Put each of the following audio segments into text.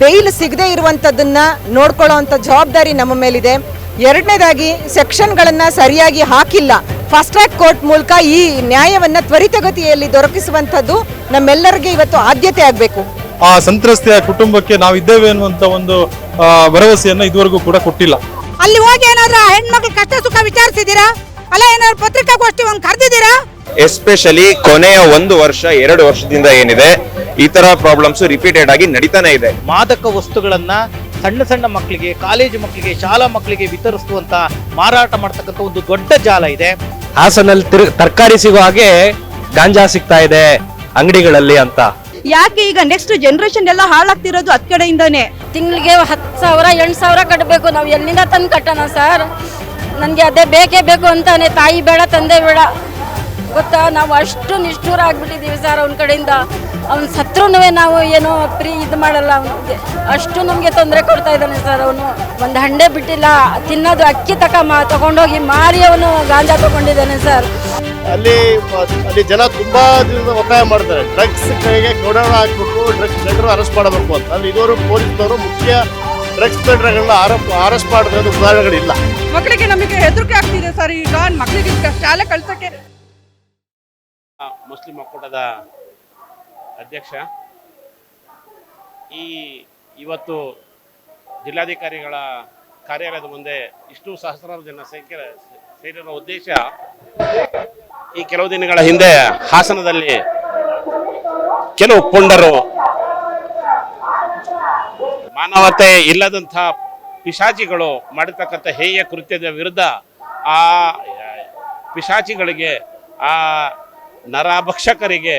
Bale ಸಿಗದೆ ಇರುವಂಥದ್ದನ್ನ ನೋಡ್ಕೊಳ್ಳೋವಂಥ ಜವಾಬ್ದಾರಿ ನಮ್ಮ ಮೇಲಿದೆ. ಎರಡನೇದಾಗಿ ಸೆಕ್ಷನ್ಗಳನ್ನು ಸರಿಯಾಗಿ ಹಾಕಿಲ್ಲ. ಫಾಸ್ಟ್ ಟ್ರ್ಯಾಕ್ ಕೋರ್ಟ್ ಮೂಲಕ ಈ ನ್ಯಾಯವನ್ನ ತ್ವರಿತಗತಿಯಲ್ಲಿ ದೊರಕಿಸುವಂಥದ್ದು ನಮ್ಮೆಲ್ಲರಿಗೆ ಇವತ್ತು ಆದ್ಯತೆ ಆಗಬೇಕು. ಆ ಸಂತ್ರಸ್ತೆಯ ಕುಟುಂಬಕ್ಕೆ ನಾವು ಇದ್ದೇವೆ ಅನ್ನುವಂತ ಒಂದು ಭರವಸೆಯನ್ನು ಇದುವರೆಗೂ ಕೂಡ ಕೊಟ್ಟಿಲ್ಲ. ಅಲ್ಲಿ ಹೋಗಿ ಏನಾದ್ರೂ ಆ ಹೆಣ್ಮಕ್ಳು ಕಷ್ಟ ಸುಖ ವಿಚಾರಿಸಿದೀರಾ ಅಲ್ಲ ಏನಾದ್ರು ಪತ್ರಿಕಾಗೋಷ್ಠಿ ಒಂದು ಕರೆದಿದ್ದೀರಾ? ಎಸ್ಪೆಷಲಿ ಕೊನೆಯ ಒಂದು ವರ್ಷ ಎರಡು ವರ್ಷದಿಂದ ಏನಿದೆ ಈ ತರ ಪ್ರಾಬ್ಲಮ್ಸ್ ರಿಪೀಟೆಡ್ ಆಗಿ ನಡೀತಾನೆ ಇದೆ. ಮಾದಕ ವಸ್ತುಗಳನ್ನ ಸಣ್ಣ ಸಣ್ಣ ಮಕ್ಕಳಿಗೆ ಕಾಲೇಜು ಮಕ್ಕಳಿಗೆ ಶಾಲಾ ಮಕ್ಕಳಿಗೆ ವಿತರಿಸುವಂತ ಮಾರಾಟ ಮಾಡ್ತಕ್ಕಂಥ ಒಂದು ದೊಡ್ಡ ಜಾಲ ಇದೆ. ಹಾಸನಲ್ಲಿ ತಿರು- ತರಕಾರಿ ಸಿಗೋ ಹಾಗೆ ಗಾಂಜಾ ಸಿಗ್ತಾ ಇದೆ ಅಂಗಡಿಗಳಲ್ಲಿ ಅಂತ. ಯಾಕೆ ಈಗ ನೆಕ್ಸ್ಟ್ ಜನರೇಷನ್ ಎಲ್ಲ ಹಾಳಾಗ್ತಿರೋದು ಹತ್ ಕಡೆಯಿಂದಾನೆ? ತಿಂಗಳಿಗೆ ಹತ್ತು ಸಾವಿರ ಎಂಟು ಸಾವಿರ ಕಟ್ಟಬೇಕು ನಾವು ಎಲ್ಲಿಂದ ತಂದು ಕಟ್ಟೋಣ ಸರ್? ನನಗೆ ಅದೇ ಬೇಕೇ ಬೇಕು ಅಂತಾನೆ. ತಾಯಿ ಬೇಡ ತಂದೆ ಬೇಡ. ಗೊತ್ತಾ? ನಾವು ಅಷ್ಟು ನಿಷ್ಠೂರ ಆಗ್ಬಿಟ್ಟಿದ್ದೀವಿ ಸರ್ ಅವನ ಕಡೆಯಿಂದ. ಅವ್ನು ಸತ್ರೂ ನಾವು ಏನೋ ಪ್ರೀ ಇದು ಮಾಡಲ್ಲ ಅವನಿಗೆ ಅಷ್ಟು ನಮಗೆ ತೊಂದರೆ ಕೊಡ್ತಾ ಇದ್ದಾನೆ ಸರ್ ಅವನು. ಒಂದು ಹಂಡೆ ಬಿಟ್ಟಿಲ್ಲ ತಿನ್ನೋದು ಅಕ್ಕಿ ತಕ ಮಾ ತಗೊಂಡೋಗಿ ಮಾರಿ ಅವನು ಗಾಂಜಾ ತಗೊಂಡಿದ್ದಾನೆ ಸರ್. ಅಲ್ಲಿ ಅಲ್ಲಿ ಜನ ತುಂಬಾ ದಿನದ ಒತ್ತಾಯ ಮಾಡ್ತಾರೆ. ಡ್ರಗ್ಸ್ ಕೈಗೆ ಕೊಡೋಣ ಹಾಕ್ಬೇಕು ಡ್ರಗ್ಸ್ ಜನರು ಅರೆಸ್ಟ್ ಮಾಡಬೇಕು ಅಂತ. ಅಲ್ಲಿ ಇದುವರೆಗೂ ಪೊಲೀಸ್ನವರು ಮುಖ್ಯ ಡ್ರಗ್ಸ್ ಪೆಡ್ರಗಳನ್ನ ಆರೋಪ ಅರೆಸ್ಟ್ ಮಾಡಿದ ಉದಾಹರಣೆಗಳಿಲ್ಲ. ಮಕ್ಕಳಿಗೆ ನಮಗೆ ಹೆದರಿಕೆ ಆಗ್ತಿದೆ ಸರ್. ಈಗ ಮಕ್ಕಳಿಗೆ ಶಾಲೆ ಕಳ್ಸಕ್ಕೆ ಮುಸ್ಲಿಂ ಒಕ್ಕೂಟದ ಅಧ್ಯಕ್ಷ. ಈ ಇವತ್ತು ಜಿಲ್ಲಾಧಿಕಾರಿಗಳ ಕಾರ್ಯಾಲಯದ ಮುಂದೆ ಇಷ್ಟು ಸಹಸ್ರಾರು ಜನ ಸಂಖ್ಯೆ ಸೇರಿರುವ ಉದ್ದೇಶ ಈ ಕೆಲವು ದಿನಗಳ ಹಿಂದೆ ಹಾಸನದಲ್ಲಿ ಕೆಲವು ಪುಂಡರು ಮಾನವತೆ ಇಲ್ಲದಂತಹ ಪಿಶಾಚಿಗಳು ಮಾಡಿರ್ತಕ್ಕಂಥ ಹೇಯ ಕೃತ್ಯದ ವಿರುದ್ಧ ಆ ಪಿಶಾಚಿಗಳಿಗೆ ಆ ನರಭಕ್ಷಕರಿಗೆ,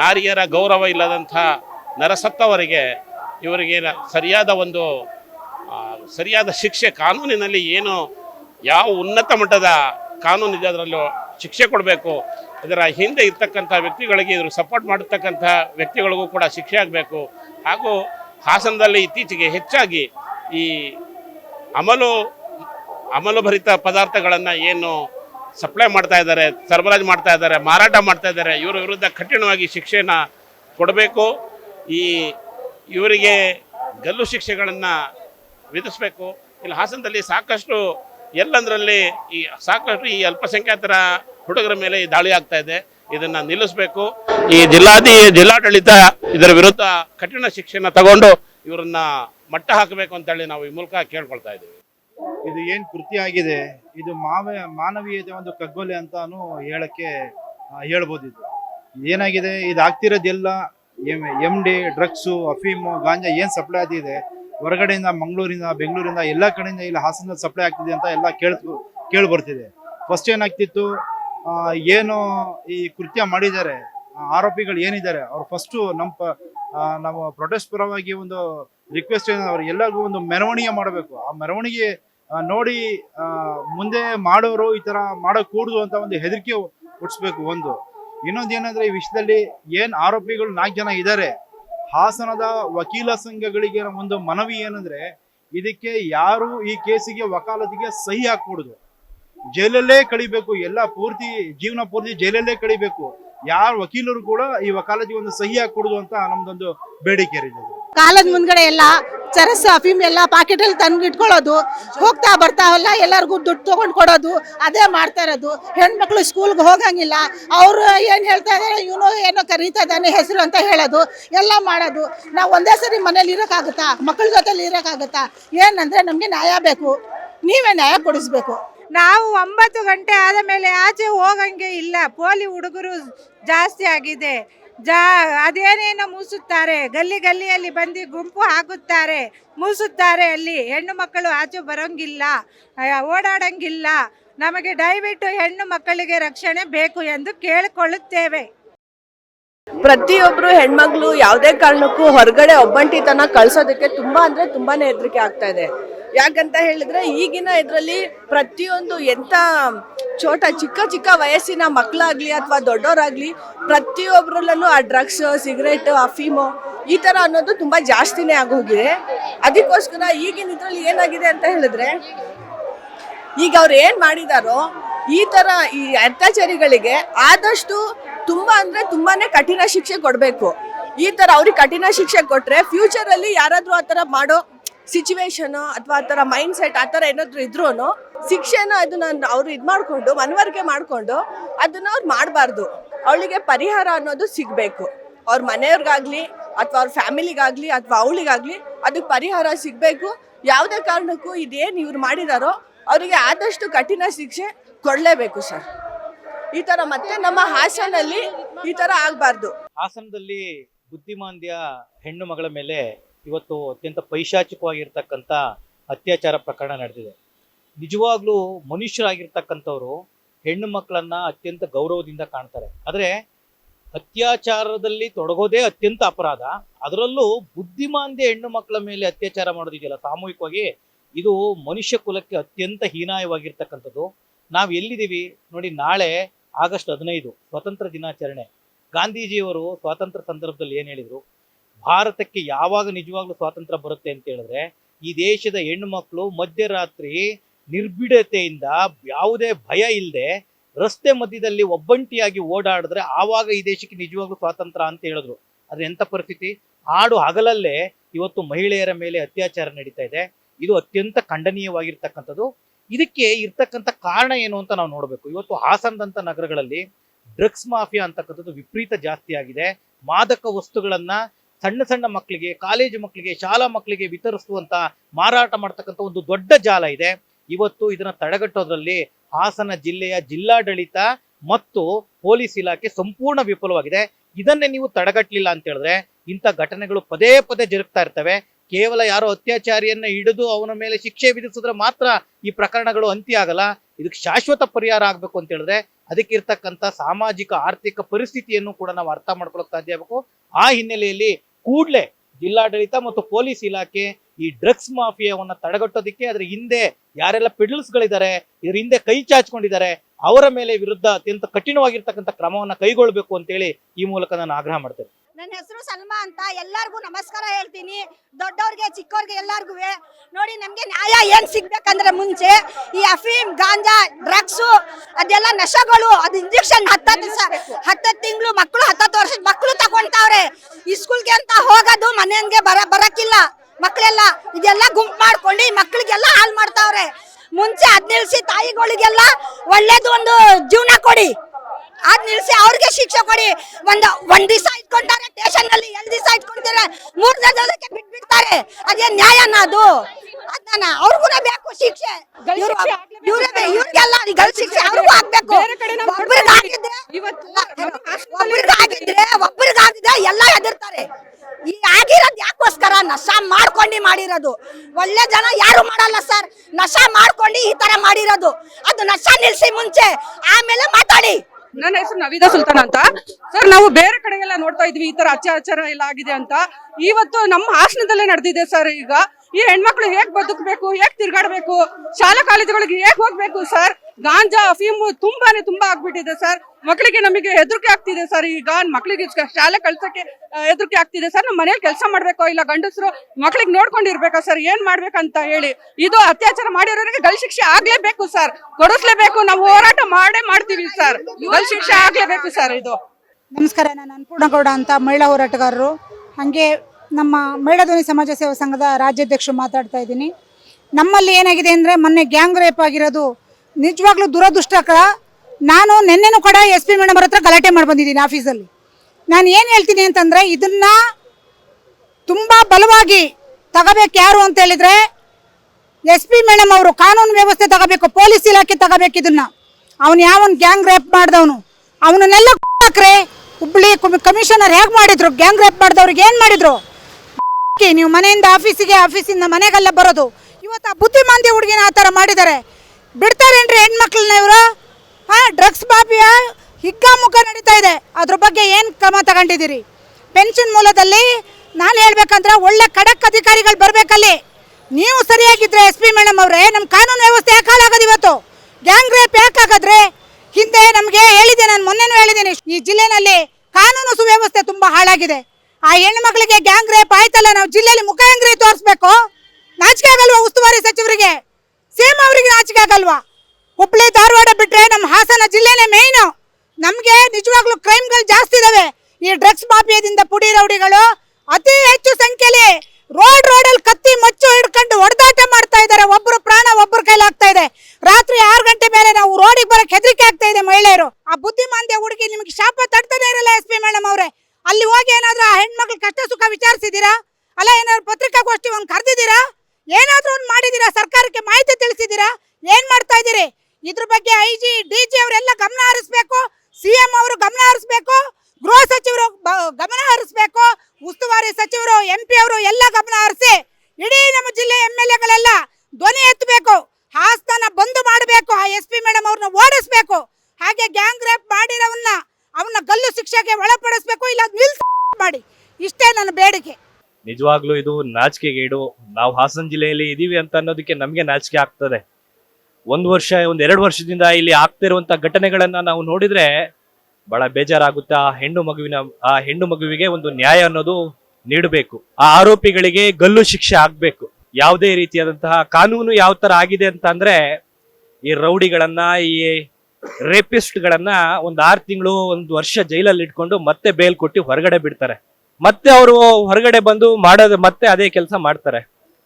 ನಾರಿಯರ ಗೌರವ ಇಲ್ಲದಂಥ ನರಸತ್ತವರಿಗೆ ಇವರಿಗೆ ಸರಿಯಾದ ಒಂದು ಸರಿಯಾದ ಶಿಕ್ಷೆ ಕಾನೂನಿನಲ್ಲಿ ಏನು, ಯಾವ ಉನ್ನತ ಮಟ್ಟದ ಕಾನೂನಿದೆ ಅದರಲ್ಲೂ ಶಿಕ್ಷೆ ಕೊಡಬೇಕು. ಇದರ ಹಿಂದೆ ಇರ್ತಕ್ಕಂಥ ವ್ಯಕ್ತಿಗಳಿಗೆ ಇದ್ರ ಸಪೋರ್ಟ್ ಮಾಡತಕ್ಕಂಥ ವ್ಯಕ್ತಿಗಳಿಗೂ ಕೂಡ ಶಿಕ್ಷೆ ಆಗಬೇಕು. ಹಾಗೂ ಹಾಸನದಲ್ಲಿ ಇತ್ತೀಚೆಗೆ ಹೆಚ್ಚಾಗಿ ಈ ಅಮಲು ಅಮಲು ಭರಿತ ಪದಾರ್ಥಗಳನ್ನು ಏನು ಸಪ್ಲೈ ಮಾಡ್ತಾ ಇದ್ದಾರೆ, ಸರಬರಾಜು ಮಾಡ್ತಾ ಇದ್ದಾರೆ, ಮಾರಾಟ ಮಾಡ್ತಾ ಇದ್ದಾರೆ, ಇವರ ವಿರುದ್ಧ ಕಠಿಣವಾಗಿ ಶಿಕ್ಷೆನ ಕೊಡಬೇಕು. ಈ ಇವರಿಗೆ ಗಲ್ಲು ಶಿಕ್ಷೆಗಳನ್ನು ವಿಧಿಸಬೇಕು. ಇಲ್ಲಿ ಹಾಸನದಲ್ಲಿ ಸಾಕಷ್ಟು ಎಲ್ಲಂದರಲ್ಲಿ ಈ ಸಾಕಷ್ಟು ಈ ಅಲ್ಪಸಂಖ್ಯಾತರ ಹುಡುಗರ ಮೇಲೆ ಈ ದಾಳಿ ಆಗ್ತಾ ಇದೆ. ಇದನ್ನು ನಿಲ್ಲಿಸಬೇಕು. ಈ ಜಿಲ್ಲಾಧಿ ಜಿಲ್ಲಾಡಳಿತ ಇದರ ವಿರುದ್ಧ ಕಠಿಣ ಶಿಕ್ಷೆನ ತಗೊಂಡು ಇವರನ್ನ ಮಟ್ಟ ಹಾಕಬೇಕು ಅಂತೇಳಿ ನಾವು ಈ ಮೂಲಕ ಕೇಳ್ಕೊಳ್ತಾ ಇದ್ದೀವಿ. ಇದು ಏನ್ ಕೃತ್ಯ ಆಗಿದೆ? ಇದು ಮಾವ, ಮಾನವೀಯತೆ ಒಂದು ಕಗ್ಗೊಲೆ ಅಂತಾನು ಹೇಳಕ್ಕೆ ಹೇಳ್ಬೋದು ಇದು. ಏನಾಗಿದೆ? ಇದು ಆಗ್ತಿರೋದೆಲ್ಲ ಎಂ ಎಂ ಡಿ ಡ್ರಗ್ಸು ಅಫೀಮು ಗಾಂಜಾ ಏನು ಸಪ್ಲೈ ಆಗಿದೆ? ಹೊರಗಡೆಯಿಂದ ಮಂಗಳೂರಿಂದ, ಬೆಂಗಳೂರಿಂದ ಎಲ್ಲ ಕಡೆಯಿಂದ ಇಲ್ಲಿ ಹಾಸನದ ಸಪ್ಲೈ ಆಗ್ತಿದೆ ಅಂತ ಎಲ್ಲ ಕೇಳ್ ಕೇಳಿ ಬರ್ತಿದೆ ಫಸ್ಟ್ ಏನಾಗ್ತಿತ್ತು ಏನು ಈ ಕೃತ್ಯ ಮಾಡಿದ್ದಾರೆ. ಆರೋಪಿಗಳು ಏನಿದ್ದಾರೆ? ಅವ್ರು ಫಸ್ಟು ನಮ್ಮ ಪ- ನಾವು ಪ್ರೊಟೆಸ್ಟ್ ಪರವಾಗಿ ಒಂದು ರಿಕ್ವೆಸ್ಟ್ ಅವ್ರು ಎಲ್ಲರಿಗೂ ಒಂದು ಮೆರವಣಿಗೆ ಮಾಡಬೇಕು. ಆ ಮೆರವಣಿಗೆ ನೋಡಿ ಮುಂದೆ ಮಾಡೋರು ಈ ತರ ಮಾಡೋಕ್ಕೂಡ್ದು ಅಂತ ಒಂದು ಹೆದರಿಕೆ ಹುಟ್ಟಿಸ್ಬೇಕು ಒಂದು. ಇನ್ನೊಂದು ಏನಂದ್ರೆ, ಈ ವಿಷಯದಲ್ಲಿ ಏನ್ ಆರೋಪಿಗಳು ನಾಲ್ಕು ಜನ ಇದ್ದಾರೆ ಹಾಸನದ ವಕೀಲ ಸಂಘಗಳಿಗೆ ಒಂದು ಮನವಿ ಏನಂದ್ರೆ, ಇದಕ್ಕೆ ಯಾರು ಈ ಕೇಸಿಗೆ ವಕಾಲತಿಗೆ ಸಹಿ ಹಾಕ್ಕೊಡುದು. ಜೈಲಲ್ಲೇ ಕಳಿಬೇಕು, ಎಲ್ಲ ಪೂರ್ತಿ ಜೀವನ ಪೂರ್ತಿ ಜೈಲಲ್ಲೇ ಕಳಿಬೇಕು. ಯಾರ ವಕೀಲರು ಕೂಡ ಈ ವಕಾಲತಿಗೆ ಒಂದು ಸಹಿ ಹಾಕ್ಕೊಡುದು ಅಂತ ನಮ್ದೊಂದು ಬೇಡಿಕೆ ಇದೆ ಕಾಲದ ಮುಂದ್ಗಡೆ ಎಲ್ಲ ಚರಸ್, ಅಫೀಮ್ ಎಲ್ಲ ಪಾಕೆಟ್ ಅಲ್ಲಿ ತಂದು ಇಟ್ಕೊಳ್ಳೋದು. ಹೋಗ್ತಾ ಬರ್ತಾವಲ್ಲ ಎಲ್ಲರಿಗೂ ದುಡ್ಡು ತಗೊಂಡು ಕೊಡೋದು. ಅದೇ ಮಾಡ್ತಾ ಇರೋದು. ಹೆಣ್ಮಕ್ಳು ಸ್ಕೂಲ್ಗೆ ಹೋಗಂಗಿಲ್ಲ. ಅವರು ಏನು ಹೇಳ್ತಾ ಇದ್ದಾರೆ ಇವನು ಏನೋ ಕರೀತಾ ಇದ್ದಾನೆ, ಹೆಸರು ಅಂತ ಹೇಳೋದು. ಎಲ್ಲ ಮಾಡೋದು. ನಾವು ಒಂದೇ ಸರಿ ಮನೇಲಿ ಇರೋಕ್ಕಾಗುತ್ತಾ? ಮಕ್ಕಳ ಜೊತೆಲಿ ಇರೋಕ್ಕಾಗುತ್ತಾ? ಏನಂದ್ರೆ ನಮಗೆ ನ್ಯಾಯ ಬೇಕು. ನೀವೇ ನ್ಯಾಯ ಕೊಡಿಸ್ಬೇಕು. ನಾವು ಒಂಬತ್ತು ಗಂಟೆ ಆದ ಮೇಲೆ ಆಚೆ ಹೋಗಂಗೆ ಇಲ್ಲ. ಪೋಲಿ ಹುಡುಗರು ಜಾಸ್ತಿ ಆಗಿದೆ. ಜಾ, ಅದೇನೇನೋ ಮೂಸುತ್ತಾರೆ, ಗಲ್ಲಿ ಗಲ್ಲಿಯಲ್ಲಿ ಬಂದು ಗುಂಪು ಹಾಕುತ್ತಾರೆ, ಮೂಸುತ್ತಾರೆ ಅಲ್ಲಿ, ಹೆಣ್ಣು ಮಕ್ಕಳು ಆಚೆ ಬರೋಂಗಿಲ್ಲ ಓಡಾಡಂಗಿಲ್ಲ, ನಮಗೆ ದಯವಿಟ್ಟು ಹೆಣ್ಣು ಮಕ್ಕಳಿಗೆ ರಕ್ಷಣೆ ಬೇಕು ಎಂದು ಕೇಳಿಕೊಳ್ಳುತ್ತೇವೆ. ಪ್ರತಿಯೊಬ್ರು ಹೆಣ್ಮಕ್ಳು ಯಾವುದೇ ಕಾರಣಕ್ಕೂ ಹೊರಗಡೆ ಒಬ್ಬಂಟಿತನ ಕಳ್ಸೋದಕ್ಕೆ ತುಂಬಾ ಅಂದ್ರೆ ತುಂಬಾನೇ ಹೆದರಿಕೆ ಆಗ್ತಾ ಇದೆ. ಯಾಕಂತ ಹೇಳಿದ್ರೆ ಈಗಿನ ಇದರಲ್ಲಿ ಪ್ರತಿಯೊಂದು ಎಂತ ಚೋಟ, ಚಿಕ್ಕ ಚಿಕ್ಕ ವಯಸ್ಸಿನ ಮಕ್ಕಳಾಗ್ಲಿ ಅಥವಾ ದೊಡ್ಡವರಾಗ್ಲಿ ಪ್ರತಿಯೊಬ್ಬರಲ್ಲೂ ಆ ಡ್ರಗ್ಸ್, ಸಿಗರೇಟ್ ಅಫೀಮು ಈ ತರ ಅನ್ನೋದು ತುಂಬಾ ಜಾಸ್ತಿನೇ ಆಗೋಗಿದೆ. ಅದಕ್ಕೋಸ್ಕರ ಈಗಿನ ಇದರಲ್ಲಿ ಏನಾಗಿದೆ ಅಂತ ಹೇಳಿದ್ರೆ ಈಗ ಅವ್ರು ಏನು ಮಾಡಿದಾರೋ ಈ ತರ ಈ ಅತ್ಯಾಚಾರಿಗಳಿಗೆ ಆದಷ್ಟು ತುಂಬಾ ಅಂದ್ರೆ ತುಂಬಾನೇ ಕಠಿಣ ಶಿಕ್ಷೆ ಕೊಡಬೇಕು. ಈ ತರ ಅವ್ರಿಗೆ ಕಠಿಣ ಶಿಕ್ಷೆ ಕೊಟ್ಟರೆ ಫ್ಯೂಚರ್ ಅಲ್ಲಿ ಯಾರಾದ್ರೂ ಆ ತರ ಮಾಡೋ ಸಿಚುವೇಶನ್ ಅಥವಾ ಆ ಥರ ಮೈಂಡ್ ಸೆಟ್ ಆ ಥರ ಏನಾದರೂ ಇದ್ರೂ ಶಿಕ್ಷೆನ ಅದನ್ನ ಅವ್ರು ಇದು ಮಾಡಿಕೊಂಡು ಮನವರಿಕೆ ಮಾಡಿಕೊಂಡು ಅದನ್ನ ಅವ್ರು ಮಾಡಬಾರ್ದು. ಅವಳಿಗೆ ಪರಿಹಾರ ಅನ್ನೋದು ಸಿಗಬೇಕು. ಅವ್ರ ಮನೆಯವ್ರಿಗಾಗಲಿ ಅಥವಾ ಅವ್ರ ಫ್ಯಾಮಿಲಿಗಾಗ್ಲಿ ಅಥವಾ ಅವಳಿಗಾಗ್ಲಿ ಅದಕ್ಕೆ ಪರಿಹಾರ ಸಿಗಬೇಕು. ಯಾವುದೇ ಕಾರಣಕ್ಕೂ ಇದೇನು ಇವ್ರು ಮಾಡಿದಾರೋ ಅವರಿಗೆ ಆದಷ್ಟು ಕಠಿಣ ಶಿಕ್ಷೆ ಕೊಡಲೇಬೇಕು ಸರ್. ಈ ಥರ ಮತ್ತೆ ನಮ್ಮ ಹಾಸನಲ್ಲಿ ಈ ಥರ ಆಗಬಾರ್ದು. ಹಾಸನದಲ್ಲಿ ಬುದ್ಧಿಮಾಂದ್ಯ ಹೆಣ್ಣು ಮಗಳ ಮೇಲೆ ಇವತ್ತು ಅತ್ಯಂತ ಪೈಶಾಚಿಕವಾಗಿರ್ತಕ್ಕಂಥ ಅತ್ಯಾಚಾರ ಪ್ರಕರಣ ನಡೆದಿದೆ. ನಿಜವಾಗ್ಲೂ ಮನುಷ್ಯರಾಗಿರ್ತಕ್ಕಂಥವ್ರು ಹೆಣ್ಣು ಮಕ್ಕಳನ್ನ ಅತ್ಯಂತ ಗೌರವದಿಂದ ಕಾಣ್ತಾರೆ. ಆದರೆ ಅತ್ಯಾಚಾರದಲ್ಲಿ ತೊಡಗೋದೇ ಅತ್ಯಂತ ಅಪರಾಧ. ಅದರಲ್ಲೂ ಬುದ್ಧಿಮಾಂದ್ಯ ಹೆಣ್ಣು ಮಕ್ಕಳ ಮೇಲೆ ಅತ್ಯಾಚಾರ ಮಾಡೋದಿದೆಯಲ್ಲ ಸಾಮೂಹಿಕವಾಗಿ? ಇದು ಮನುಷ್ಯ ಕುಲಕ್ಕೆ ಅತ್ಯಂತ ಹೀನಾಯವಾಗಿರ್ತಕ್ಕಂಥದ್ದು. ನಾವು ಎಲ್ಲಿದ್ದೀವಿ? ನೋಡಿ, ನಾಳೆ ಆಗಸ್ಟ್ ಹದಿನೈದು, ಸ್ವಾತಂತ್ರ್ಯ ದಿನಾಚರಣೆ. ಗಾಂಧೀಜಿಯವರು ಸ್ವಾತಂತ್ರ್ಯ ಸಂದರ್ಭದಲ್ಲಿ ಏನು ಹೇಳಿದ್ರು? ಭಾರತಕ್ಕೆ ಯಾವಾಗ ನಿಜವಾಗ್ಲೂ ಸ್ವಾತಂತ್ರ್ಯ ಬರುತ್ತೆ ಅಂತ ಹೇಳಿದ್ರೆ, ಈ ದೇಶದ ಹೆಣ್ಣು ಮಕ್ಕಳು ಮಧ್ಯರಾತ್ರಿ ನಿರ್ಬಿಡತೆಯಿಂದ ಯಾವುದೇ ಭಯ ಇಲ್ಲದೆ ರಸ್ತೆ ಮಧ್ಯದಲ್ಲಿ ಒಬ್ಬಂಟಿಯಾಗಿ ಓಡಾಡಿದ್ರೆ ಆವಾಗ ಈ ದೇಶಕ್ಕೆ ನಿಜವಾಗ್ಲೂ ಸ್ವಾತಂತ್ರ್ಯ ಅಂತ ಹೇಳಿದ್ರು. ಆದ್ರೆ ಎಂಥ ಪರಿಸ್ಥಿತಿ? ಆಡು ಹಗಲಲ್ಲೇ ಇವತ್ತು ಮಹಿಳೆಯರ ಮೇಲೆ ಅತ್ಯಾಚಾರ ನಡೀತಾ ಇದೆ. ಇದು ಅತ್ಯಂತ ಖಂಡನೀಯವಾಗಿರ್ತಕ್ಕಂಥದ್ದು. ಇದಕ್ಕೆ ಇರ್ತಕ್ಕಂಥ ಕಾರಣ ಏನು ಅಂತ ನಾವು ನೋಡಬೇಕು. ಇವತ್ತು ಹಾಸನದಂತ ನಗರಗಳಲ್ಲಿ ಡ್ರಗ್ಸ್ ಮಾಫಿಯಾ ಅಂತಕ್ಕಂಥದ್ದು ವಿಪರೀತ ಜಾಸ್ತಿ ಆಗಿದೆ ಮಾದಕ ವಸ್ತುಗಳನ್ನ ಸಣ್ಣ ಸಣ್ಣ ಮಕ್ಕಳಿಗೆ ಕಾಲೇಜು ಮಕ್ಕಳಿಗೆ, ಶಾಲಾ ಮಕ್ಕಳಿಗೆ ವಿತರಿಸುವಂತ ಮಾರಾಟ ಮಾಡ್ತಕ್ಕಂಥ ಒಂದು ದೊಡ್ಡ ಜಾಲ ಇದೆ. ಇವತ್ತು ಇದನ್ನ ತಡೆಗಟ್ಟೋದ್ರಲ್ಲಿ ಹಾಸನ ಜಿಲ್ಲೆಯ ಜಿಲ್ಲಾಡಳಿತ ಮತ್ತು ಪೊಲೀಸ್ ಇಲಾಖೆ ಸಂಪೂರ್ಣ ವಿಫಲವಾಗಿದೆ. ಇದನ್ನೇ ನೀವು ತಡೆಗಟ್ಟಲಿಲ್ಲ ಅಂತ ಹೇಳಿದ್ರೆ ಇಂಥ ಘಟನೆಗಳು ಪದೇ ಪದೇ ಜರುಗ್ತಾ ಇರ್ತವೆ. ಕೇವಲ ಯಾರೋ ಅತ್ಯಾಚಾರಿಯನ್ನ ಹಿಡಿದು ಅವನ ಮೇಲೆ ಶಿಕ್ಷೆ ವಿಧಿಸಿದ್ರೆ ಮಾತ್ರ ಈ ಪ್ರಕರಣಗಳು ಅಂತ್ಯ ಆಗಲ್ಲ. ಇದಕ್ಕೆ ಶಾಶ್ವತ ಪರಿಹಾರ ಆಗಬೇಕು ಅಂತ ಹೇಳಿದ್ರೆ ಅದಕ್ಕೆ ಇರ್ತಕ್ಕಂಥ ಸಾಮಾಜಿಕ, ಆರ್ಥಿಕ ಪರಿಸ್ಥಿತಿಯನ್ನು ಕೂಡ ನಾವು ಅರ್ಥ ಮಾಡ್ಕೊಳ್ಳೋಕೆ ಸಾಧ್ಯ ಆಗಬೇಕು. ಆ ಹಿನ್ನೆಲೆಯಲ್ಲಿ ಕೂಡಲೇ ಜಿಲ್ಲಾಡಳಿತ ಮತ್ತು ಪೊಲೀಸ್ ಇಲಾಖೆ ಈ ಡ್ರಗ್ಸ್ ಮಾಫಿಯಾವನ್ನ ತಡೆಗಟ್ಟೋದಕ್ಕೆ ಅದ್ರ ಹಿಂದೆ ಯಾರೆಲ್ಲ ಪಿಡ್ಲ್ಸ್ಗಳಿದ್ದಾರೆ, ಇದ್ರ ಹಿಂದೆ ಕೈ ಚಾಚ್ಕೊಂಡಿದ್ದಾರೆ, ಅವರ ಮೇಲೆ ವಿರುದ್ಧ ಅತ್ಯಂತ ಕಠಿಣವಾಗಿರ್ತಕ್ಕಂಥ ಕ್ರಮವನ್ನ ಕೈಗೊಳ್ಳಬೇಕು ಅಂತೇಳಿ ಈ ಮೂಲಕ ನಾನು ಆಗ್ರಹ ಮಾಡ್ತೇನೆ. ನನ್ನ ಹೆಸರು ಸಲ್ಮಾ ಅಂತ ಎಲ್ಲರಿಗೂ ನಮಸ್ಕಾರ ಹೇಳ್ತೀನಿ. ದೊಡ್ಡವ್ರಿಗೆ, ಚಿಕ್ಕವ್ರಿಗೆ ಎಲ್ಲರಿಗೂ ನೋಡಿ ನಮಗೆ ನ್ಯಾಯ ಏನ್ ಸಿಗ್ಬೇಕಂದ್ರೆ ಮುಂಚೆ ಈ ಅಫೀಮ್, ಗಾಂಜಾ, ಡ್ರಗ್ಸು, ಅದೆಲ್ಲ ನಶಗಳು, ಅದು ಇಂಜೆಕ್ಷನ್ ಹತ್ತತ್ತು ಹತ್ತತ್ತು ತಿಂಗಳು ಮಕ್ಕಳು ಹತ್ತತ್ತು ವರ್ಷದ ಮಕ್ಕಳು ತಗೊಂತಾವ್ರೆ. ಸ್ಕೂಲ್ಗೆ ಅಂತ ಹೋಗೋದು ಮನೆಯಂಗೆ ಬರ ಬರಕ್ಕಿಲ್ಲ ಮಕ್ಕಳೆಲ್ಲ ಇದೆಲ್ಲ ಗುಂಪು ಮಾಡ್ಕೊಂಡು ಮಕ್ಕಳಿಗೆಲ್ಲ ಹಾಳು ಮಾಡ್ತಾವ್ರೆ. ಮುಂಚೆ ಅದ್ ನಿಲ್ಸಿ ತಾಯಿಗಳಿಗೆಲ್ಲ ಒಳ್ಳೇದು ಒಂದು ಜೀವನ ಕೊಡಿ. ಅದ್ ನಿಲ್ಸಿ ಅವ್ರಿಗೆ ಶಿಕ್ಷೆ ಕೊಡಿ. ಒಂದ್ ಒಂದ್ ದಿವಸ ಇಟ್ಕೊಂತಾರೆ ಸ್ಟೇಷನ್ನಲ್ಲಿ ಎರಡ್ ದಿವಸ ಇಟ್ಕೊಂತಾರೆ ಮೂರ್ ದಿವಸಕ್ಕೆ ಬಿಟ್ಬಿಡ್ತಾರೆ. ಅದೇ ನ್ಯಾಯನ ಅದು? ಅದನ್ನ ಅವ್ರಿಗೂ ಬೇಕು ಶಿಕ್ಷೆ. ಇವ್ರು ಇವ್ರಿಗೆ ಇವ್ರಿಗೆಲ್ಲ ಗಲ್ ಶಿಕ್ಷೆ ಅವ್ರಿಗೂ ಆಗ್ಬೇಕು. ಒಬ್ರಿಗೆ ಆಗಿದ್ರೆ ಒಬ್ರಿಗೆ ಆಗಿದ್ರೆ ಒಬ್ರಿಗೆ ಆಗಿದ್ರೆ ಎಲ್ಲ ಹೆದರ್ತಾರೆ. ಈ ಆಗಿರೋದು ಯಾಕೋಸ್ಕರ ನಶಾ ಮಾಡ್ಕೊಂಡಿ ಮಾಡಿರೋದು? ಒಳ್ಳೆ ಜನ ಯಾರು ಮಾಡಲ್ಲ ಸರ್. ನಶಾ ಮಾಡ್ಕೊಂಡು ಈ ತರ ಮಾಡಿರೋದು. ಅದು ನಶಾ ನಿಲ್ಸಿ ಮುಂಚೆ. ಆಮೇಲೆ ನನ್ನ ಹೆಸರು ನವೀದ ಸುಲ್ತಾನ್ ಅಂತ. ಸರ್ ನಾವು ಬೇರೆ ಕಡೆ ಎಲ್ಲ ನೋಡ್ತಾ ಇದ್ವಿ, ಈ ತರ ಅತ್ಯಾಚಾರ ಎಲ್ಲ ಆಗಿದೆ ಅಂತ. ಇವತ್ತು ನಮ್ಮ ಹಾಸನದಲ್ಲೇ ನಡೆದಿದೆ ಸರ್ ಈಗ. ಈ ಹೆಣ್ಮಕ್ಳು ಹೇಗ್ ಬದುಕಬೇಕು, ಹೇಗ್ ತಿರ್ಗಾಡ್ಬೇಕು, ಶಾಲಾ ಕಾಲೇಜುಗಳಿಗೆ ಹೇಗ್ ಹೋಗ್ಬೇಕು ಸರ್ ಗಾಂಜಾ ಅಫೀಮು ತುಂಬಾನೇ ತುಂಬಾ ಆಗ್ಬಿಟ್ಟಿದೆ ಸರ್ ಮಕ್ಕಳಿಗೆ ನಮಗೆ ಹೆದರಿಕೆ ಆಗ್ತಿದೆ ಸರ್ ಈಗ ಮಕ್ಕಳಿಗೆ ಶಾಲೆ ಕಳ್ಸಕ್ಕೆ ಹೆದರಿಕೆ ಆಗ್ತಿದೆ ಸರ್ ನಮ್ಮ ಮನೇಲಿ ಕೆಲಸ ಮಾಡ್ಬೇಕೋ ಇಲ್ಲ ಗಂಡಸರು ಮಕ್ಕಳಿಗೆ ನೋಡ್ಕೊಂಡಿರ್ಬೇಕಾ ಸರ್ ಏನ್ ಮಾಡ್ಬೇಕಂತ ಹೇಳಿ. ಇದು ಅತ್ಯಾಚಾರ ಮಾಡಿರೋರಿಗೆ ಗಲ್ ಶಿಕ್ಷೆ ಆಗ್ಲೇಬೇಕು ಸರ್ ಕೊಡಿಸ್ಲೇಬೇಕು. ನಾವು ಹೋರಾಟ ಮಾಡೇ ಮಾಡ್ತೀವಿ ಸರ್ ಗಲ್ ಶಿಕ್ಷೆ ಆಗ್ಲೇಬೇಕು ಸರ್ ಇದು. ನಮಸ್ಕಾರ, ನಾನು ಅನ್ನಪೂರ್ಣಗೌಡ ಅಂತ ಮಹಿಳಾ ಹೋರಾಟಗಾರರು. ಹಂಗೆ ನಮ್ಮ ಮಹಿಳಾ ಧ್ವನಿ ಸಮಾಜ ಸೇವಾ ಸಂಘದ ರಾಜ್ಯಾಧ್ಯಕ್ಷರು ಮಾತಾಡ್ತಾ ಇದ್ದೀನಿ. ನಮ್ಮಲ್ಲಿ ಏನಾಗಿದೆ ಅಂದರೆ ಮೊನ್ನೆ ಗ್ಯಾಂಗ್ ರೇಪ್ ಆಗಿರೋದು ನಿಜವಾಗ್ಲೂ ದುರದೃಷ್ಟಕರ ನಾನು ನಿನ್ನೆನೂ ಕೂಡ ಎಸ್ ಪಿ ಮೇಡಮ್ ಹತ್ರ ಗಲಾಟೆ ಮಾಡಿ ಬಂದಿದ್ದೀನಿ ಆಫೀಸಲ್ಲಿ. ನಾನು ಏನು ಹೇಳ್ತೀನಿ ಅಂತಂದರೆ, ಇದನ್ನ ತುಂಬ ಬಲವಾಗಿ ತಗೋಬೇಕು ಯಾರು ಅಂತ ಹೇಳಿದ್ರೆ ಎಸ್ ಪಿ ಮೇಡಮ್ ಅವರು ಕಾನೂನು ವ್ಯವಸ್ಥೆ ತಗೋಬೇಕು, ಪೊಲೀಸ್ ಇಲಾಖೆ ತಗೋಬೇಕು ಇದನ್ನ. ಅವನು ಯಾವನ್ ಗ್ಯಾಂಗ್ ರೇಪ್ ಮಾಡಿದವನು? ಅವನನ್ನೆಲ್ಲ ಹಾಕ್ರೆ, ಹುಬ್ಳಿ ಕಮಿಷನರ್ ಹೇಗೆ ಮಾಡಿದ್ರು? ಗ್ಯಾಂಗ್ ರೇಪ್ ಮಾಡಿದವ್ರಿಗೆ ಏನು ಮಾಡಿದ್ರು? ನೀವು ಮನೆಯಿಂದ ಆಫೀಸಿಗೆ, ಆಫೀಸಿಂದ ಮನೆಗೆಲ್ಲ ಬರೋದು. ಇವತ್ತು ಆ ಬುದ್ಧಿಮಾಂದಿ ಹುಡುಗಿನ ಆ ಥರ ಮಾಡಿದ್ದಾರೆ. ಬಿಡ್ತಾರೇನ್ರಿ ಹೆಣ್ಮಕ್ಳನ್ನ ಇವರು? ಹಾಂ ಡ್ರಗ್ಸ್ ಬಾಪಿಯ ಹಿಗ್ಗಾಮುಗ್ಗ ನಡೀತಾ ಇದೆ. ಅದ್ರ ಬಗ್ಗೆ ಏನು ಕ್ರಮ ತಗೊಂಡಿದ್ದೀರಿ? ಪೆನ್ಷನ್ ಮೂಲದಲ್ಲಿ ನಾನು ಹೇಳ್ಬೇಕಂದ್ರೆ ಒಳ್ಳೆ ಖಡಕ್ ಅಧಿಕಾರಿಗಳು ಬರಬೇಕಲ್ಲಿ. ನೀವು ಸರಿಯಾಗಿದ್ರೆ ಎಸ್ ಪಿ ಮೇಡಮ್ ಅವರೇ ನಮ್ಮ ಕಾನೂನು ವ್ಯವಸ್ಥೆ ಯಾಕೆ ಹಾಳಾಗೋದು ಇವತ್ತು? ಗ್ಯಾಂಗ್ ರೇಪ್ ಯಾಕಾಗದ್ರೆ? ಹಿಂದೆ ನಮಗೆ ಹೇಳಿದೆ, ನಾನು ಮೊನ್ನೆನೂ ಹೇಳಿದ್ದೀನಿ ಈ ಜಿಲ್ಲೆನಲ್ಲಿ ಕಾನೂನು ಸುವ್ಯವಸ್ಥೆ ತುಂಬ ಹಾಳಾಗಿದೆ. ಆ ಹೆಣ್ಮಕ್ಳಿಗೆ ಗ್ಯಾಂಗ್ ರೇಪ್ ಆಯ್ತಲ್ಲ, ನಾವು ಜಿಲ್ಲೆಯಲ್ಲಿ ಮುಖ ಹೆಂಗ್ರಿ ತೋರಿಸ್ಬೇಕು? ನಾಚಿಕೆ ಆಗಲ್ವಾ ಉಸ್ತುವಾರಿ ಸಚಿವರಿಗೆ? ಸೇಮ್ ಅವರಿಗೆ ನಾಚಿಕೆ ಆಗಲ್ವಾ? ಹುಬ್ಳಿ ಧಾರವಾಡ ಬಿಟ್ರೆ ನಮ್ಮ ಹಾಸನ ಜಿಲ್ಲೆನೇ ಮೇಯ್ನು ನಮಗೆ ನಿಜವಾಗ್ಲೂ ಕ್ರೈಮ್ಗಳು ಜಾಸ್ತಿ ಇದಾವೆ. ಈ ಡ್ರಗ್ಸ್ ಮಾಫಿಯಾದಿಂದ ಪುಡಿ ರೌಡಿಗಳು ಅತಿ ಹೆಚ್ಚು ಸಂಖ್ಯೆಯಲ್ಲಿ ರೋಡ್ ರೋಡಲ್ಲಿ ಕತ್ತಿ ಮಚ್ಚು ಹಿಡ್ಕೊಂಡು ಹೊಡೆದಾಟ ಮಾಡ್ತಾ ಇದ್ದಾರೆ ಒಬ್ಬರು ಪ್ರಾಣ ಒಬ್ಬರ ಆಗ್ತಾ ಇದೆ. ರಾತ್ರಿ ಆರು ಗಂಟೆ ಮೇಲೆ ನಾವು ರೋಡಿಗೆ ಬರೋಕ್ಕೆ ಹೆದರಿಕೆ ಆಗ್ತಾ ಇದೆ ಮಹಿಳೆಯರು. ಆ ಬುದ್ಧಿಮಾಂದ್ಯ ಹುಡುಗಿ ನಿಮಗೆ ಶಾಪ ತಡ್ತಾನೆ ಇರಲ್ಲ ಎಸ್ ಪಿ ಮೇಡಮ್ ಅವರೇ. ಅಲ್ಲಿ ಹೋಗಿ ಏನಾದರೂ ಆ ಹೆಣ್ಮಕ್ಳು ಕಷ್ಟ ಸುಖ ವಿಚಾರಿಸಿದ್ದೀರಾ? ಅಲ್ಲ ಏನಾದ್ರು ಪತ್ರಿಕಾಗೋಷ್ಠಿ ಒಂದು ಕರೆದಿದ್ದೀರಾ? ಏನಾದ್ರೂ ಒಂದು ಮಾಡಿದ್ದೀರಾ ಸರ್ಕಾರಕ್ಕೆ ಮಾಹಿತಿ ತಿಳಿಸಿದ್ದೀರಾ ಏನು ಮಾಡ್ತಾ ಇದ್ದೀರಿ? ಇದ್ರ ಬಗ್ಗೆ ಐ ಜಿ ಡಿ ಜಿ ಅವರೆಲ್ಲ ಗಮನ ಹರಿಸ್ಬೇಕು ಸಿ ಎಂ ಅವರು ಗಮನ ಹರಿಸ್ಬೇಕು, ಗೃಹ ಸಚಿವರು ಗಮನ ಹರಿಸ್ಬೇಕು, ಉಸ್ತುವಾರಿ ಸಚಿವರು ಎಂ ಪಿ ಅವರು ಎಲ್ಲ ಗಮನ ಹರಿಸಿ, ಇಡೀ ನಮ್ಮ ಜಿಲ್ಲೆ ಎಂ ಎಲ್ ಎಗಳೆಲ್ಲ ಧ್ವನಿ ಎತ್ತಬೇಕು, ಹಾಸನ ಬಂದ್ ಮಾಡಬೇಕು, ಆ ಎಸ್ ಪಿ ಮೇಡಮ್ ಅವ್ರನ್ನ ಓಡಿಸ್ಬೇಕು. ಹಾಗೆ ಗ್ಯಾಂಗ್ ರೇಪ್ ಮಾಡಿರೋವನ್ನ ಅವನ್ನ ಗಲ್ಲು ಶಿಕ್ಷೆಗೆ ಒಳಪಡಿಸ್ಬೇಕು, ಇಲ್ಲ ನಿಲ್ಸ ಮಾಡಿ. ಇಷ್ಟೇ ನನ್ನ ಬೇಡಿಕೆ. ನಿಜವಾಗ್ಲೂ ಇದು ನಾಚಿಕೆಗೇಡು ನಾವು ಹಾಸನ ಜಿಲ್ಲೆಯಲ್ಲಿ ಇದೀವಿ ಅಂತ ಅನ್ನೋದಕ್ಕೆ ನಮಗೆ ನಾಚಿಕೆ ಆಗ್ತದೆ. ಒಂದು ವರ್ಷ, ಒಂದ್ ಎರಡು ವರ್ಷದಿಂದ ಇಲ್ಲಿ ಆಗ್ತಿರುವಂಥ ಘಟನೆಗಳನ್ನ ನಾವು ನೋಡಿದ್ರೆ ಬಹಳ ಬೇಜಾರಾಗುತ್ತೆ. ಆ ಹೆಣ್ಣು ಮಗುವಿನ, ಆ ಹೆಣ್ಣು ಮಗುವಿಗೆ ಒಂದು ನ್ಯಾಯ ಅನ್ನೋದು ನೀಡಬೇಕು. ಆ ಆರೋಪಿಗಳಿಗೆ ಗಲ್ಲು ಶಿಕ್ಷೆ ಆಗ್ಬೇಕು. ಯಾವುದೇ ರೀತಿಯಾದಂತಹ ಕಾನೂನು ಯಾವ ತರ ಆಗಿದೆ ಅಂತ ಅಂದ್ರೆ ಈ ರೌಡಿಗಳನ್ನ, ಈ ರೇಪಿಸ್ಟ್ಗಳನ್ನ ಒಂದು ಆರು ತಿಂಗಳು, ಒಂದು ವರ್ಷ ಜೈಲಲ್ಲಿ ಇಟ್ಕೊಂಡು ಮತ್ತೆ ಬೇಲ್ ಕೊಟ್ಟು ಹೊರಗಡೆ ಬಿಡ್ತಾರೆ. ಮತ್ತೆ ಅವರು ಹೊರಗಡೆ ಬಂದು ಮಾಡೋದು ಮತ್ತೆ ಅದೇ ಕೆಲಸ ಮಾಡ್ತಾರೆ.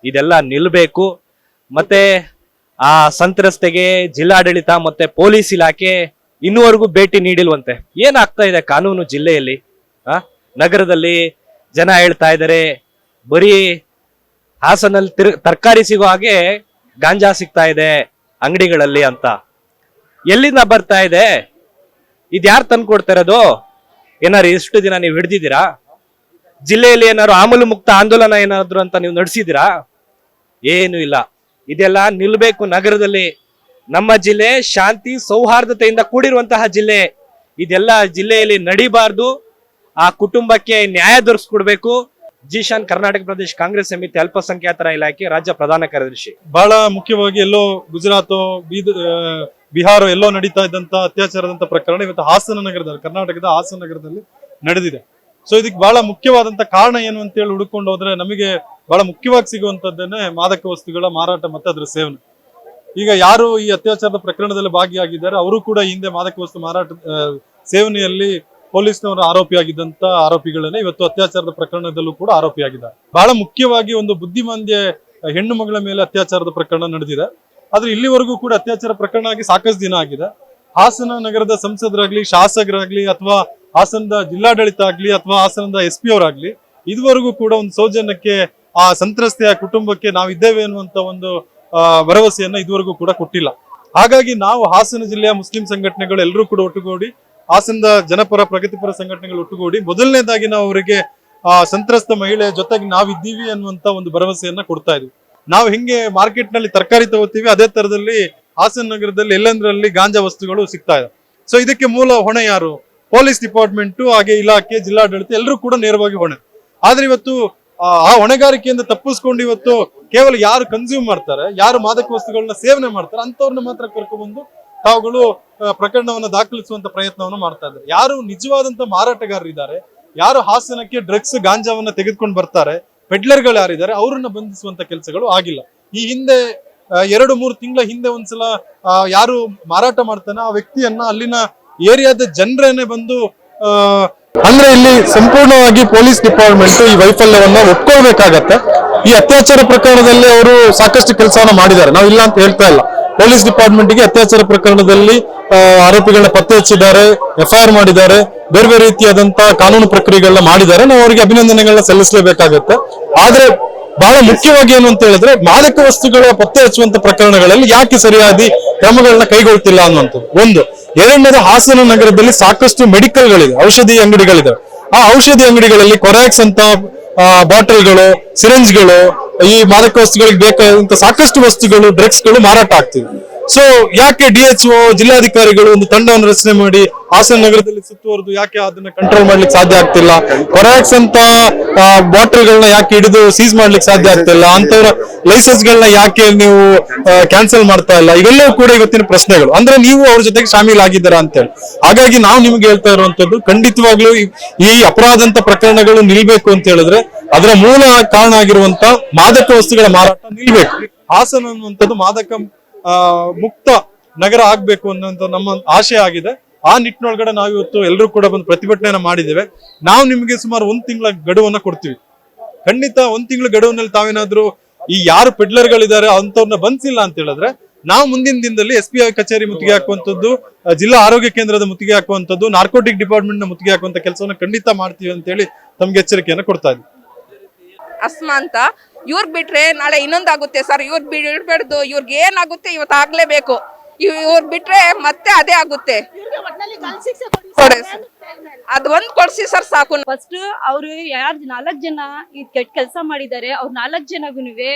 ಇದೆಲ್ಲ ನಿಲ್ಬೇಕು. ಮತ್ತೆ ಆ ಸಂತ್ರಸ್ತೆಗೆ ಜಿಲ್ಲಾಡಳಿತ ಮತ್ತೆ ಪೊಲೀಸ್ ಇಲಾಖೆ ಇನ್ನುವರೆಗೂ ಭೇಟಿ ನೀಡಿಲ್ವಂತೆ. ಏನಾಗ್ತಾ ಇದೆ ಕಾನೂನು ಜಿಲ್ಲೆಯಲ್ಲಿ? ಆ? ನಗರದಲ್ಲಿ ಜನ ಹೇಳ್ತಾ ಇದ್ದಾರೆ, ಬರೀ ಹಾಸನಲ್ಲಿ ತಿರ್, ತರಕಾರಿ ಸಿಗೋ ಹಾಗೆ ಗಾಂಜಾ ಸಿಗ್ತಾ ಇದೆ ಅಂಗಡಿಗಳಲ್ಲಿ ಅಂತ. ಎಲ್ಲಿಂದ ಬರ್ತಾ ಇದೆ? ಇದ್ಯಾರು ತಂದು ಕೊಡ್ತಾ ಇರೋದು? ಏನಾರು ಇಷ್ಟು ದಿನ ನೀವು ಹಿಡ್ದಿದ್ದೀರಾ? ಜಿಲ್ಲೆಯಲ್ಲಿ ಏನಾದ್ರು ಆಮಲು ಮುಕ್ತ ಆಂದೋಲನ ಏನಾದ್ರು ಅಂತ ನೀವು ನಡೆಸಿದಿರಾ ಏನು ಇಲ್ಲ. ಇದೆಲ್ಲ ನಿಲ್ಬೇಕು ನಗರದಲ್ಲಿ. ನಮ್ಮ ಜಿಲ್ಲೆ ಶಾಂತಿ ಸೌಹಾರ್ದತೆಯಿಂದ ಕೂಡಿರುವಂತಹ ಜಿಲ್ಲೆ. ಇದೆಲ್ಲ ಜಿಲ್ಲೆಯಲ್ಲಿ ನಡಿಬಾರ್ದು. ಆ ಕುಟುಂಬಕ್ಕೆ ನ್ಯಾಯ ದೊರಕಿಸ್ಕೊಡ್ಬೇಕು ಜಿಶಾನ್ ಕರ್ನಾಟಕ ಪ್ರದೇಶ ಕಾಂಗ್ರೆಸ್ ಸಮಿತಿ ಅಲ್ಪಸಂಖ್ಯಾತರ ಇಲಾಖೆ ರಾಜ್ಯ ಪ್ರಧಾನ ಕಾರ್ಯದರ್ಶಿ. ಬಹಳ ಮುಖ್ಯವಾಗಿ ಎಲ್ಲೋ ಗುಜರಾತ್ ಬಿಹಾರ ಎಲ್ಲೋ ನಡೀತಾ ಇದ್ದಂತ ಅತ್ಯಾಚಾರದಂತ ಪ್ರಕರಣ ಇವತ್ತು ಹಾಸನ ನಗರದಲ್ಲಿ, ಕರ್ನಾಟಕದ ಹಾಸನ ನಗರದಲ್ಲಿ ನಡೆದಿದೆ. ಸೊ ಇದಕ್ಕೆ ಬಹಳ ಮುಖ್ಯವಾದಂತ ಕಾರಣ ಏನು ಅಂತ ಹೇಳಿ ಹುಡುಕೊಂಡು ಹೋದ್ರೆ ನಮಗೆ ಬಹಳ ಮುಖ್ಯವಾಗಿ ಸಿಗುವಂತದ್ದೇನೆ ಮಾದಕ ವಸ್ತುಗಳ ಮಾರಾಟ ಮತ್ತೆ ಅದರ ಸೇವನೆ. ಈಗ ಯಾರು ಈ ಅತ್ಯಾಚಾರದ ಪ್ರಕರಣದಲ್ಲಿ ಭಾಗಿಯಾಗಿದ್ದಾರೆ, ಅವರು ಕೂಡ ಹಿಂದೆ ಮಾದಕ ವಸ್ತು ಮಾರಾಟ ಸೇವನೆಯಲ್ಲಿ ಪೊಲೀಸ್ನವರು ಆರೋಪಿಯಾಗಿದ್ದಂತ ಆರೋಪಿಗಳನ್ನೇ ಇವತ್ತು ಅತ್ಯಾಚಾರದ ಪ್ರಕರಣದಲ್ಲೂ ಕೂಡ ಆರೋಪಿಯಾಗಿದ್ದಾರೆ ಬಹಳ ಮುಖ್ಯವಾಗಿ ಒಂದು ಬುದ್ಧಿಮಾಂದ್ಯ ಹೆಣ್ಣು ಮಗಳ ಮೇಲೆ ಅತ್ಯಾಚಾರದ ಪ್ರಕರಣ ನಡೆದಿದೆ. ಆದ್ರೆ ಇಲ್ಲಿವರೆಗೂ ಕೂಡ ಅತ್ಯಾಚಾರ ಪ್ರಕರಣ ಆಗಿ ಸಾಕಷ್ಟು ದಿನ ಆಗಿದೆ. ಹಾಸನ ನಗರದ ಸಂಸದರಾಗ್ಲಿ, ಶಾಸಕರಾಗ್ಲಿ ಅಥವಾ ಹಾಸನದ ಜಿಲ್ಲಾಡಳಿತ ಆಗ್ಲಿ ಅಥವಾ ಹಾಸನದ ಎಸ್ ಪಿ ಅವರಾಗ್ಲಿ, ಇದುವರೆಗೂ ಕೂಡ ಒಂದು ಸೌಜನ್ಯಕ್ಕೆ ಆ ಸಂತ್ರಸ್ತೆಯ ಕುಟುಂಬಕ್ಕೆ ನಾವು ಇದ್ದೇವೆ ಅನ್ನುವಂತ ಒಂದು ಭರವಸೆಯನ್ನ ಇದುವರೆಗೂ ಕೂಡ ಕೊಟ್ಟಿಲ್ಲ. ಹಾಗಾಗಿ ನಾವು ಹಾಸನ ಜಿಲ್ಲೆಯ ಮುಸ್ಲಿಂ ಸಂಘಟನೆಗಳು ಎಲ್ಲರೂ ಕೂಡ ಒಟ್ಟುಗೂಡಿ, ಹಾಸನದ ಜನಪರ, ಪ್ರಗತಿಪರ ಸಂಘಟನೆಗಳು ಒಟ್ಟುಗೂಡಿ, ಮೊದಲನೇದಾಗಿ ನಾವು ಅವರಿಗೆ, ಆ, ಸಂತ್ರಸ್ತ ಮಹಿಳೆಯ ಜೊತೆಗೆ ನಾವಿದ್ದೀವಿ ಅನ್ನುವಂತ ಒಂದು ಭರವಸೆಯನ್ನ ಕೊಡ್ತಾ ಇದ್ವಿ. ನಾವು ಹಿಂಗೆ ಮಾರ್ಕೆಟ್ನಲ್ಲಿ ತರಕಾರಿ ತಗೋತೀವಿ, ಅದೇ ತರದಲ್ಲಿ ಹಾಸನ ನಗರದಲ್ಲಿ ಎಲ್ಲೆಂದರಲ್ಲಿ ಗಾಂಜಾ ವಸ್ತುಗಳು ಸಿಗ್ತಾ ಇದೆ. ಸೊ ಇದಕ್ಕೆ ಮೂಲ ಹೊಣೆ ಯಾರು? ಪೊಲೀಸ್ ಡಿಪಾರ್ಟ್ಮೆಂಟ್, ಹಾಗೆ ಇಲಾಖೆ, ಜಿಲ್ಲಾಡಳಿತ ಎಲ್ಲರೂ ಕೂಡ ನೇರವಾಗಿ ಹೊಣೆ. ಆದ್ರೆ ಇವತ್ತು, ಆ ಹೊಣೆಗಾರಿಕೆಯಿಂದ ತಪ್ಪಿಸ್ಕೊಂಡು ಇವತ್ತು ಕೇವಲ ಯಾರು ಕನ್ಸ್ಯೂಮ್ ಮಾಡ್ತಾರೆ, ಯಾರು ಮಾದಕ ವಸ್ತುಗಳನ್ನ ಸೇವನೆ ಮಾಡ್ತಾರೆ ಅಂತವ್ರನ್ನ ಮಾತ್ರ ಕರ್ಕೊಂಡ್ಬಂದು ತಾವುಗಳು ಪ್ರಕರಣವನ್ನು ದಾಖಲಿಸುವಂತ ಪ್ರಯತ್ನವನ್ನು ಮಾಡ್ತಾ ಇದ್ದಾರೆ. ಯಾರು ನಿಜವಾದಂತ ಮಾರಾಟಗಾರರಿದ್ದಾರೆ ಯಾರು ಹಾಸನಕ್ಕೆ ಡ್ರಗ್ಸ್ ಗಾಂಜಾವನ್ನ ತೆಗೆದುಕೊಂಡು ಬರ್ತಾರೆ ಪೆಡ್ಲರ್ಗಳು ಯಾರಿದ್ದಾರೆ, ಅವರನ್ನ ಬಂಧಿಸುವಂತ ಕೆಲಸಗಳು ಆಗಿಲ್ಲ. ಈ ಹಿಂದೆ ಎರಡು, ಮೂರು ತಿಂಗಳ ಹಿಂದೆ ಒಂದ್ಸಲ ಯಾರು ಮಾರಾಟ ಮಾಡ್ತಾನೆ ಆ ವ್ಯಕ್ತಿಯನ್ನ ಅಲ್ಲಿನ ಏರಿಯಾದ ಜನರೇನೆ ಬಂದು ಅಂದ್ರೆ ಇಲ್ಲಿ ಸಂಪೂರ್ಣವಾಗಿ ಪೊಲೀಸ್ ಡಿಪಾರ್ಟ್ಮೆಂಟ್ ಈ ವೈಫಲ್ಯವನ್ನ ಒಪ್ಕೊಳ್ಬೇಕಾಗತ್ತೆ. ಈ ಅತ್ಯಾಚಾರ ಪ್ರಕರಣದಲ್ಲಿ ಅವರು ಸಾಕಷ್ಟು ಕೆಲಸವನ್ನ ಮಾಡಿದ್ದಾರೆ. ನಾವು ಇಲ್ಲ ಅಂತ ಹೇಳ್ತಾ ಇಲ್ಲ. ಪೊಲೀಸ್ ಡಿಪಾರ್ಟ್ಮೆಂಟ್ಗೆ ಅತ್ಯಾಚಾರ ಪ್ರಕರಣದಲ್ಲಿ ಆರೋಪಿಗಳನ್ನ ಪತ್ತೆ ಹಚ್ಚಿದ್ದಾರೆ, ಎಫ್ಐಆರ್ ಮಾಡಿದ್ದಾರೆ, ಬೇರೆ ಬೇರೆ ರೀತಿಯಾದಂತಹ ಕಾನೂನು ಪ್ರಕ್ರಿಯೆಗಳನ್ನ ಮಾಡಿದ್ದಾರೆ. ನಾವು ಅವರಿಗೆ ಅಭಿನಂದನೆಗಳನ್ನ ಸಲ್ಲಿಸಲೇಬೇಕಾಗತ್ತೆ. ಆದ್ರೆ ಬಹಳ ಮುಖ್ಯವಾಗಿ ಏನು ಅಂತ ಹೇಳಿದ್ರೆ ಮಾದಕ ವಸ್ತುಗಳ ಪತ್ತೆ ಹಚ್ಚುವಂತ ಪ್ರಕರಣಗಳಲ್ಲಿ ಯಾಕೆ ಸರಿಯಾದ ಕ್ರಮಗಳನ್ನ ಕೈಗೊಳ್ತಿಲ್ಲ ಅನ್ನುವಂಥದ್ದು. ಒಂದು, ಎರಡನೇದು ಹಾಸನ ನಗರದಲ್ಲಿ ಸಾಕಷ್ಟು ಮೆಡಿಕಲ್ಗಳಿದೆ ಔಷಧಿ ಅಂಗಡಿಗಳಿದೆ. ಆ ಔಷಧಿ ಅಂಗಡಿಗಳಲ್ಲಿ ಕೊರಾಕ್ಸ್ ಅಂತ ಬಾಟಲ್ಗಳು, ಸಿರಿಂಜ್ಗಳು, ಈ ಮಾದಕ ವಸ್ತುಗಳಿಗೆ ಬೇಕಾದಂತ ಸಾಕಷ್ಟು ವಸ್ತುಗಳು, ಡ್ರಗ್ಸ್ಗಳು ಮಾರಾಟ ಆಗ್ತಿದೆ. ಸೊ ಯಾಕೆ ಡಿ ಎಚ್ ಜಿಲ್ಲಾಧಿಕಾರಿಗಳು ಒಂದು ತಂಡವನ್ನು ರಚನೆ ಮಾಡಿ ಹಾಸನ ನಗರದಲ್ಲಿ ಸುತ್ತುವರೆದು ಯಾಕೆ ಅದನ್ನ ಕಂಟ್ರೋಲ್ ಮಾಡ್ಲಿಕ್ಕೆ ಸಾಧ್ಯ ಆಗ್ತಿಲ್ಲ? ಕೊರಾಕ್ಸ್ ಅಂತ ಬಾಟಲ್ಗಳನ್ನ ಯಾಕೆ ಹಿಡಿದು ಸೀಸ್ ಮಾಡ್ಲಿಕ್ಕೆ ಸಾಧ್ಯ ಆಗ್ತಿಲ್ಲ? ಅಂತವ್ರ ಲೈಸೆನ್ಸ್ ಗಳನ್ನ ಯಾಕೆ ನೀವು ಕ್ಯಾನ್ಸಲ್ ಮಾಡ್ತಾ ಇಲ್ಲ? ಇವೆಲ್ಲವೂ ಕೂಡ ಇವತ್ತಿನ ಪ್ರಶ್ನೆಗಳು. ಅಂದ್ರೆ ನೀವು ಅವ್ರ ಜೊತೆಗೆ ಶಾಮೀಲ್ ಆಗಿದ್ದೀರಾ ಅಂತೇಳಿ. ಹಾಗಾಗಿ ನಾವು ನಿಮ್ಗೆ ಹೇಳ್ತಾ ಇರುವಂತದ್ದು ಖಂಡಿತವಾಗ್ಲೂ ಈ- ಅಪರಾಧಂತ ಪ್ರಕರಣಗಳು ನಿಲ್ಬೇಕು ಅಂತ ಹೇಳಿದ್ರೆ, ಅದರ ಮೂಲ ಕಾರಣ ಆಗಿರುವಂತ ಮಾದಕ ವಸ್ತುಗಳ ಮಾರಾಟ ನಿಲ್ಬೇಕು. ಹಾಸನ ಅನ್ನುವಂಥದ್ದು ಮಾದಕ ಮುಕ್ತ ನಗರ ಆಗ್ಬೇಕು ಅನ್ನೋಂಥ ನಮ್ಮ ಆಶೆ ಆಗಿದೆ. ಆ ನಿಟ್ಟಿನೊಳಗಡೆ ನಾವು ಇವತ್ತು ಎಲ್ಲರೂ ಕೂಡ ಬಂದು ಪ್ರತಿಭಟನೆಯನ್ನ ಮಾಡಿದ್ದೇವೆ. ನಾವು ನಿಮಗೆ ಸುಮಾರು ಒಂದ್ ತಿಂಗಳ ಗಡುವನ್ನ ಕೊಡ್ತೀವಿ. ಖಂಡಿತ ಒಂದ್ ತಿಂಗಳ ಗಡುವಿನಲ್ಲಿ ತಾವೇನಾದ್ರೂ ಈ ಯಾರು ಪೆಡ್ಲರ್ಗಳಿದ್ದಾರೆ ಅಂತವ್ರನ್ನ ಬಂಧಿಸಿಲ್ಲ ಅಂತ ಹೇಳಿದ್ರೆ, ನಾವು ಮುಂದಿನ ದಿನದಲ್ಲಿ ಎಸ್ ಪಿ ಐ ಕಚೇರಿ ಮುತ್ತಿಗೆ ಹಾಕುವಂಥದ್ದು ಜಿಲ್ಲಾ ಆರೋಗ್ಯ ಕೇಂದ್ರದ ಮುತ್ತಿಗೆ ಹಾಕುವಂಥದ್ದು, ನಾರ್ಕೋಟಿಕ್ ಡಿಪಾರ್ಟ್ಮೆಂಟ್ನ ಮುತ್ತಿಗೆ ಹಾಕುವಂತ ಕೆಲಸವನ್ನು ಖಂಡಿತ ಮಾಡ್ತೀವಿ ಅಂತ ಹೇಳಿ ತಮ್ಗೆ ಎಚ್ಚರಿಕೆಯನ್ನು ಕೊಡ್ತಾ ಇದ್ದೀವಿ ಅಸ್ಮಾ ಅಂತ. ಇವ್ರಿಗೆ ಬಿಟ್ರೆ ನಾಳೆ ಇನ್ನೊಂದಾಗುತ್ತೆ ಸರ್ ಇವ್ರು ಬಿಡ್ಬಾರ್ದು ಇವ್ರಿಗೆ ಏನಾಗುತ್ತೆ ಇವತ್ತು ಆಗ್ಲೇಬೇಕು. ಇವ್ರು ಬಿಟ್ರೆ ಮತ್ತೆ ಅದೇ ಆಗುತ್ತೆ. ಅದ್ ಒಂದ್ ಕೊಡ್ಸಿ ಸರ್ ಸಾಕು. ಫಸ್ಟ್ ಅವ್ರು ಯಾರು ನಾಲ್ಕ್ ಜನ ಈ ಕೆಟ್ಟ ಕೆಲ್ಸ ಮಾಡಿದ್ದಾರೆ, ಅವ್ರ ನಾಲ್ಕ್ ಜನಗುನುವೆ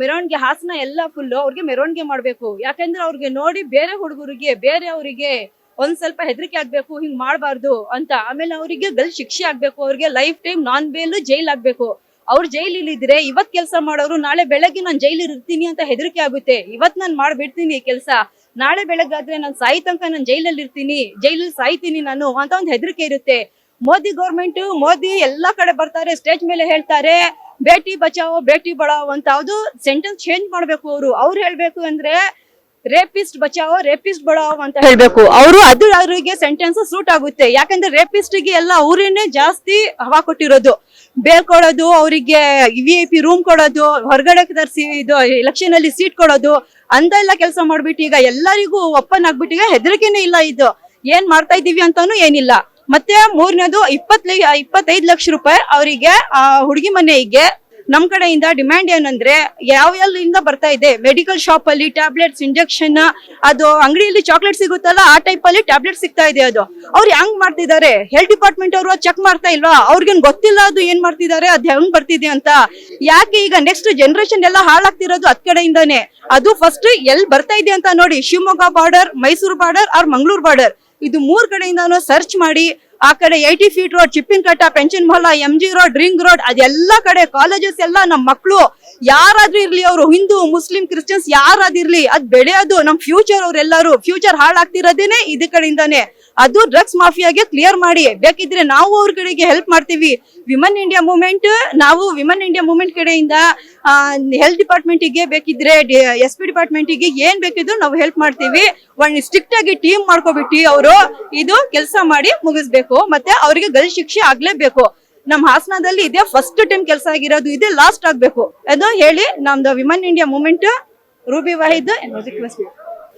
ಮೆರವಣಿಗೆ ಹಾಸನ ಎಲ್ಲ ಫುಲ್ ಅವ್ರಿಗೆ ಮೆರವಣಿಗೆ ಮಾಡ್ಬೇಕು. ಯಾಕಂದ್ರೆ ಅವ್ರಿಗೆ ನೋಡಿ ಬೇರೆ ಹುಡುಗರಿಗೆ, ಬೇರೆ ಅವರಿಗೆ ಒಂದ್ ಸ್ವಲ್ಪ ಹೆದರಿಕೆ ಆಗ್ಬೇಕು, ಹಿಂಗ್ ಮಾಡಬಾರ್ದು ಅಂತ. ಆಮೇಲೆ ಅವರಿಗೆ ಗಲ್ ಶಿಕ್ಷೆ ಆಗ್ಬೇಕು, ಅವ್ರಿಗೆ life time non bail jail ಆಗ್ಬೇಕು. ಅವ್ರು ಜೈಲಿಲ್ ಇದ್ರೆ ಇವತ್ ಕೆಲಸ ಮಾಡೋರು, ನಾಳೆ ಬೆಳಗ್ಗೆ ನಾನು ಜೈಲಲ್ಲಿ ಇರ್ತೀನಿ ಅಂತ ಹೆದರಿಕೆ ಆಗುತ್ತೆ. ಇವತ್ ನಾನು ಮಾಡ್ಬಿಡ್ತೀನಿ ಕೆಲಸ. ನಾಳೆ ಬೆಳಗ್ಗಾದ್ರೆ ನಾನು ಸಾಯಿ ತನಕ ನಾನ್ ಜೈಲಲ್ಲಿ ಇರ್ತೀನಿ, ಜೈಲಲ್ಲಿ ಸಾಯ್ತೀನಿ ನಾನು ಅಂತ ಒಂದು ಹೆದರಿಕೆ ಇರುತ್ತೆ. ಮೋದಿ ಗೌರ್ಮೆಂಟ್ ಮೋದಿ ಎಲ್ಲಾ ಕಡೆ ಬರ್ತಾರೆ, ಸ್ಟೇಜ್ ಮೇಲೆ ಹೇಳ್ತಾರೆ, ಬೇಟಿ ಬಚಾವೋ, ಬೇಟಿ ಬಡಾವೋ ಅಂತ. ಅದು ಸೆಂಟೆನ್ಸ್ ಚೇಂಜ್ ಮಾಡ್ಬೇಕು ಅವರು. ಅವ್ರು ಹೇಳ್ಬೇಕು ಅಂದ್ರೆ ರೇಪಿಸ್ಟ್ ಬಚಾವೋ ರೇಪಿಸ್ಟ್ ಬಡಾವೋ ಅಂತ ಹೇಳ್ಬೇಕು. ಅವರು ಅದು ಅವರಿಗೆ ಸೆಂಟೆನ್ಸ್ ಸೂಟ್ ಆಗುತ್ತೆ. ಯಾಕಂದ್ರೆ ರೇಪಿಸ್ಟ್ಗೆ ಎಲ್ಲ ಅವರೇನೆ ಜಾಸ್ತಿ ಹವಾ ಕೊಟ್ಟಿರೋದು. ಬೇಲ್ ಕೊಡೋದು ಅವರಿಗೆ ವಿ ಐ ಪಿ ರೂಮ್ ಕೊಡೋದು ಹೊರಗಡೆ ತರಿಸಿ ಇದು ಎಲೆಕ್ಷನ್ ಅಲ್ಲಿ ಸೀಟ್ ಕೊಡೋದು ಅಂತ ಎಲ್ಲ ಕೆಲಸ ಮಾಡ್ಬಿಟ್ಟು ಈಗ ಎಲ್ಲರಿಗೂ ಒಪ್ಪನ್ ಆಗ್ಬಿಟ್ಟು ಈಗ ಹೆದರಿಕೆನೇ ಇಲ್ಲ ಇದು. ಏನ್ ಮಾಡ್ತಾ ಇದೀವಿ ಅಂತಾನು ಏನಿಲ್ಲ. ಮತ್ತೆ ಮೂರನೇದು ಇಪ್ಪತ್ ಇಪ್ಪತ್ತೈದು ಲಕ್ಷ ರೂಪಾಯಿ ಅವರಿಗೆ ಆ ಹುಡುಗಿ ಮನೆಗೆ ನಮ್ ಕಡೆಯಿಂದ ಡಿಮ್ಯಾಂಡ್ ಏನಂದ್ರೆ ಯಾವ ಎಲ್ಲಿಂದ ಬರ್ತಾ ಇದೆ? ಮೆಡಿಕಲ್ ಶಾಪ್ ಅಲ್ಲಿ ಟ್ಯಾಬ್ಲೆಟ್ಸ್ ಇಂಜೆಕ್ಷನ್ ಅದು ಅಂಗಡಿಯಲ್ಲಿ ಚಾಕ್ಲೇಟ್ ಸಿಗುತ್ತಲ್ಲ, ಆ ಟೈಪ್ ಅಲ್ಲಿ ಟ್ಯಾಬ್ಲೆಟ್ ಸಿಗ್ತಾ ಇದೆ ಅದು. ಅವ್ರು ಹೆಂಗ್ ಮಾಡ್ತಿದ್ದಾರೆ? ಹೆಲ್ತ್ ಡಿಪಾರ್ಟ್ಮೆಂಟ್ ಅವರು ಚೆಕ್ ಮಾಡ್ತಾ ಇಲ್ವಾ? ಅವ್ರಿಗೇನ್ ಗೊತ್ತಿಲ್ಲ ಅದು ಏನ್ ಮಾಡ್ತಿದ್ದಾರೆ, ಅದ್ ಹೆಂಗ್ ಬರ್ತಿದೆ ಅಂತ. ಯಾಕೆ ಈಗ ನೆಕ್ಸ್ಟ್ ಜನರೇಷನ್ ಎಲ್ಲ ಹಾಳಾಗ್ತಿರೋದು ಅದ್ ಕಡೆಯಿಂದಾನೆ. ಅದು ಫಸ್ಟ್ ಎಲ್ ಬರ್ತಾ ಇದೆ ಅಂತ ನೋಡಿ, Shivamogga border Mysuru border or Mangaluru border ಇದು ಮೂರ್ ಕಡೆಯಿಂದಾನು ಸರ್ಚ್ ಮಾಡಿ ಆ ಕಡೆ ಏಯ್ಟಿ ಫೀಟ್ ರೋಡ್ ಚಿಪ್ಪಿನ ಕಟ್ಟ ಪೆನ್ಷನ್ ಮೊಲ M G road ring road ಅದೆಲ್ಲ ಕಡೆ ಕಾಲೇಜಸ್ ಎಲ್ಲ ನಮ್ಮ ಮಕ್ಕಳು ಯಾರಾದ್ರೂ ಇರ್ಲಿ ಅವರು, ಹಿಂದೂ, ಮುಸ್ಲಿಂ ಕ್ರಿಶ್ಚಿಯನ್ಸ್ ಯಾರಾದಿರ್ಲಿ ಅದ್ ಬೆಳೆಯೋದು ನಮ್ ಫ್ಯೂಚರ್ ಅವ್ರೆಲ್ಲರೂ. ಫ್ಯೂಚರ್ ಹಾಳಾಗ್ತಿರೋದೇನೆ ಇದ್ ಕಡೆಯಿಂದಾನೆ. ಅದು ಡ್ರಗ್ಸ್ ಮಾಫಿಯಾಗೆ ಕ್ಲಿಯರ್ ಮಾಡಿ. ಬೇಕಿದ್ರೆ ನಾವು ಅವ್ರ ಕಡೆಗೆ ಹೆಲ್ಪ್ ಮಾಡ್ತೀವಿ. ವಿಮನ್ ಇಂಡಿಯಾ ಮೂವ್ಮೆಂಟ್ ನಾವು ವಿಮನ್ ಇಂಡಿಯಾ ಮೂವ್ಮೆಂಟ್ ಕಡೆಯಿಂದ ಹೆಲ್ತ್ ಡಿಪಾರ್ಟ್ಮೆಂಟಿಗೆ ಬೇಕಿದ್ರೆ ಎಸ್ ಪಿ ಡಿಪಾರ್ಟ್ಮೆಂಟಿಗೆ ಏನ್ ಬೇಕಿದ್ರು ನಾವು ಹೆಲ್ಪ್ ಮಾಡ್ತೀವಿ. ಒಂದು ಸ್ಟ್ರಿಕ್ಟ್ ಆಗಿ ಟೀಮ್ ಮಾಡ್ಕೊಬಿಟ್ಟು ಅವರು ಇದು ಕೆಲಸ ಮಾಡಿ ಮುಗಿಸ್ಬೇಕು. ಮತ್ತೆ ಅವರಿಗೆ ಗಲ್ ಶಿಕ್ಷೆ ಆಗ್ಲೇಬೇಕು. ನಮ್ಮ ಹಾಸನದಲ್ಲಿ ಇದೇ ಫಸ್ಟ್ ಟೈಮ್ ಕೆಲಸ ಆಗಿರೋದು, ಇದೇ ಲಾಸ್ಟ್ ಆಗ್ಬೇಕು. ಅದು ಹೇಳಿ ನಮ್ದು women India movement Ruby Wahid request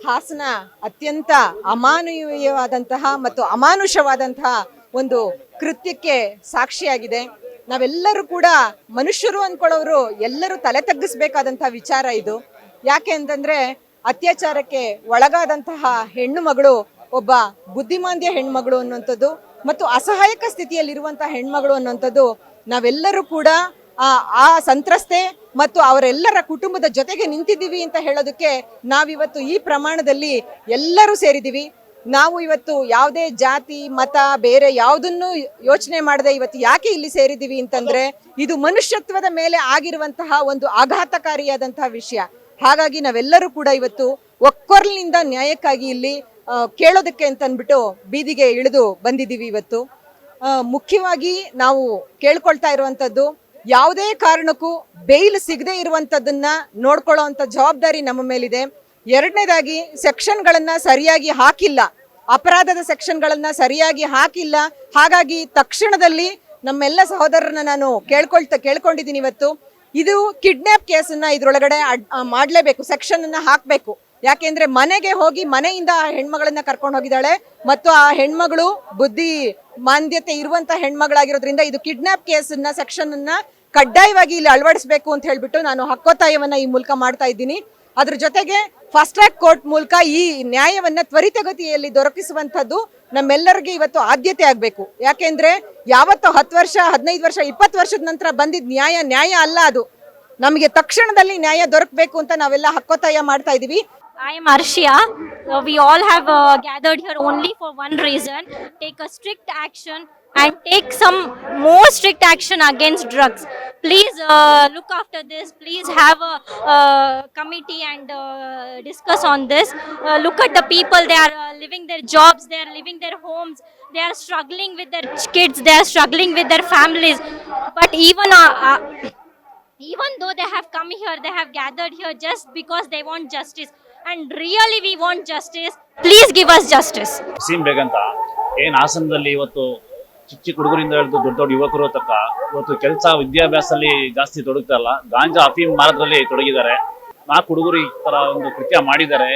Hassan ಅತ್ಯಂತ ಅಮಾನವೀಯವಾದಂತಹ ಮತ್ತು ಅಮಾನುಷವಾದಂತಹ ಒಂದು ಕೃತ್ಯಕ್ಕೆ ಸಾಕ್ಷಿಯಾಗಿದೆ. ನಾವೆಲ್ಲರೂ ಕೂಡ ಮನುಷ್ಯರು ಅನ್ಕೊಳ್ಳೋರು ಎಲ್ಲರೂ ತಲೆ ತಗ್ಗಿಸ್ಬೇಕಾದಂತಹ ವಿಚಾರ ಇದು. ಯಾಕೆ ಅಂತಂದ್ರೆ ಅತ್ಯಾಚಾರಕ್ಕೆ ಒಳಗಾದಂತಹ ಹೆಣ್ಣು ಮಗಳು ಒಬ್ಬ ಬುದ್ಧಿಮಾಂದ್ಯ ಹೆಣ್ಮಗಳು ಅನ್ನುವಂಥದ್ದು ಮತ್ತು ಅಸಹಾಯಕ ಸ್ಥಿತಿಯಲ್ಲಿರುವಂತಹ ಹೆಣ್ಮಗಳು ಅನ್ನುವಂಥದ್ದು ನಾವೆಲ್ಲರೂ ಕೂಡ ಆ ಸಂತ್ರಸ್ತೆ ಮತ್ತು ಅವರೆಲ್ಲರ ಕುಟುಂಬದ ಜೊತೆಗೆ ನಿಂತಿದ್ದೀವಿ ಅಂತ ಹೇಳೋದಕ್ಕೆ ನಾವಿವತ್ತು ಈ ಪ್ರಮಾಣದಲ್ಲಿ ಎಲ್ಲರೂ ಸೇರಿದ್ದೀವಿ. ನಾವು ಇವತ್ತು ಯಾವುದೇ ಜಾತಿ, ಮತ, ಬೇರೆ ಯಾವುದನ್ನು ಯೋಚನೆ ಮಾಡದೆ ಇವತ್ತು ಯಾಕೆ ಇಲ್ಲಿ ಸೇರಿದ್ದೀವಿ ಅಂತಂದ್ರೆ ಇದು ಮನುಷ್ಯತ್ವದ ಮೇಲೆ ಆಗಿರುವಂತಹ ಒಂದು ಆಘಾತಕಾರಿಯಾದಂತಹ ವಿಷಯ. ಹಾಗಾಗಿ ನಾವೆಲ್ಲರೂ ಕೂಡ ಇವತ್ತು ಒಕ್ಕೊರ್ಲಿನಿಂದ ನ್ಯಾಯಕ್ಕಾಗಿ ಇಲ್ಲಿ ಕೇಳೋದಕ್ಕೆ ಅಂತ ಅಂದ್ಬಿಟ್ಟು ಬೀದಿಗೆ ಇಳಿದು ಬಂದಿದ್ದೀವಿ ಇವತ್ತು. ಮುಖ್ಯವಾಗಿ ನಾವು ಕೇಳ್ಕೊಳ್ತಾ ಇರುವಂತದ್ದು ಯಾವುದೇ ಕಾರಣಕ್ಕೂ ಬೇಲ್ ಸಿಗದೆ ಇರುವಂತದ್ದನ್ನ ನೋಡ್ಕೊಳ್ಳೋ ಅಂತ ಜವಾಬ್ದಾರಿ ನಮ್ಮ ಮೇಲಿದೆ. ಎರಡನೇದಾಗಿ ಸೆಕ್ಷನ್ಗಳನ್ನ ಸರಿಯಾಗಿ ಹಾಕಿಲ್ಲ. ಅಪರಾಧದ ಸೆಕ್ಷನ್ಗಳನ್ನ ಸರಿಯಾಗಿ ಹಾಕಿಲ್ಲ. ಹಾಗಾಗಿ ತಕ್ಷಣದಲ್ಲಿ ನಮ್ಮೆಲ್ಲ ಸಹೋದರರನ್ನ ನಾನು ಕೇಳ್ಕೊಳ್ತಾ ಕೇಳ್ಕೊಂಡಿದ್ದೀನಿ ಇವತ್ತು. ಇದು ಕಿಡ್ನಾಪ್ ಕೇಸನ್ನ ಇದ್ರೊಳಗಡೆ ಮಾಡ್ಲೇಬೇಕು. ಸೆಕ್ಷನ್ ಅನ್ನ ಹಾಕ್ಬೇಕು. ಯಾಕೆಂದ್ರೆ ಮನೆಗೆ ಹೋಗಿ ಮನೆಯಿಂದ ಆ ಹೆಣ್ಮಗಳನ್ನ ಕರ್ಕೊಂಡು ಹೋಗಿದ್ದಾಳೆ ಮತ್ತು ಆ ಹೆಣ್ಮಗಳು ಬುದ್ಧಿ ಮಾಂದ್ಯತೆ ಇರುವಂತ ಹೆಣ್ಮಗಳಾಗಿರೋದ್ರಿಂದ ಇದು ಕಿಡ್ನಾಪ್ ಕೇಸನ್ನ ಸೆಕ್ಷನ್ ಅನ್ನ ಕಡ್ಡಾಯವಾಗಿ ಇಲ್ಲಿ ಅಳವಡಿಸಬೇಕು ಅಂತ ಹೇಳ್ಬಿಟ್ಟು ನಾನು ಹಕ್ಕೊತ್ತಾಯವನ್ನ ಈ ಮೂಲಕ ಮಾಡ್ತಾ ಇದ್ದೀನಿ. ಅದ್ರ ಜೊತೆಗೆ ಫಾಸ್ಟ್ ಟ್ರ್ಯಾಕ್ ಕೋರ್ಟ್ ಮೂಲಕ ಈ ನ್ಯಾಯವನ್ನ ತ್ವರಿತಗತಿಯಲ್ಲಿ ದೊರಕಿಸುವಂತದ್ದು ನಮ್ಮೆಲ್ಲರಿಗೆ ಇವತ್ತು ಆದ್ಯತೆ ಆಗ್ಬೇಕು. ಯಾಕೆಂದ್ರೆ ಯಾವತ್ತೋ ಹತ್ತು ವರ್ಷ, ಹದಿನೈದು ವರ್ಷ, ಇಪ್ಪತ್ತು ವರ್ಷದ ನಂತರ ಬಂದಿದ್ದ ನ್ಯಾಯ ನ್ಯಾಯ ಅಲ್ಲ ಅದು. ನಮಗೆ ತಕ್ಷಣದಲ್ಲಿ ನ್ಯಾಯ ದೊರಕಬೇಕು ಅಂತ ನಾವೆಲ್ಲ ಹಕ್ಕೊತ್ತಾಯ ಮಾಡ್ತಾ ಇದೀವಿ. I am Arshia. Uh, we all have uh, gathered here only for one reason take a strict action and take some more strict action against drugs. Please uh, look after this. Please have a uh, committee and uh, discuss on this. Uh, look at the people, they are uh, living their jobs, they are living their homes, they are struggling with their kids, they are struggling with their families. But even uh, uh, even though they have come here, they have gathered here just because they want justice. And really we want justice please give us justice seem ಬೇಗಂತ ಏನ್ ಹಾಸನದಲ್ಲಿ ಇವತ್ತು ಚಿಕ್ಕ ಚಿಕ್ಕ ಹುಡುಗರಿಂದ ಹಿಡಿದು ದೊಡ್ಡ ದೊಡ್ಡ ಯುವಕರು ತಕ್ಕ ಇವತ್ತು ಕೆಲಸ ವಿದ್ಯಾಭ್ಯಾಸದಲ್ಲಿ ಜಾಸ್ತಿ ತೊಡಗ್ತಾರಲ್ಲ ಗಾಂಜಾ ಅಫೀಮ್ ಮಾರದ್ರಲ್ಲಿ ತೊಡಗಿದ್ದಾರೆ. ನಾಲ್ಕು ಹುಡುಗರು ಈ ತರ ಒಂದು ಕೃತ್ಯ ಮಾಡಿದ್ದಾರೆ.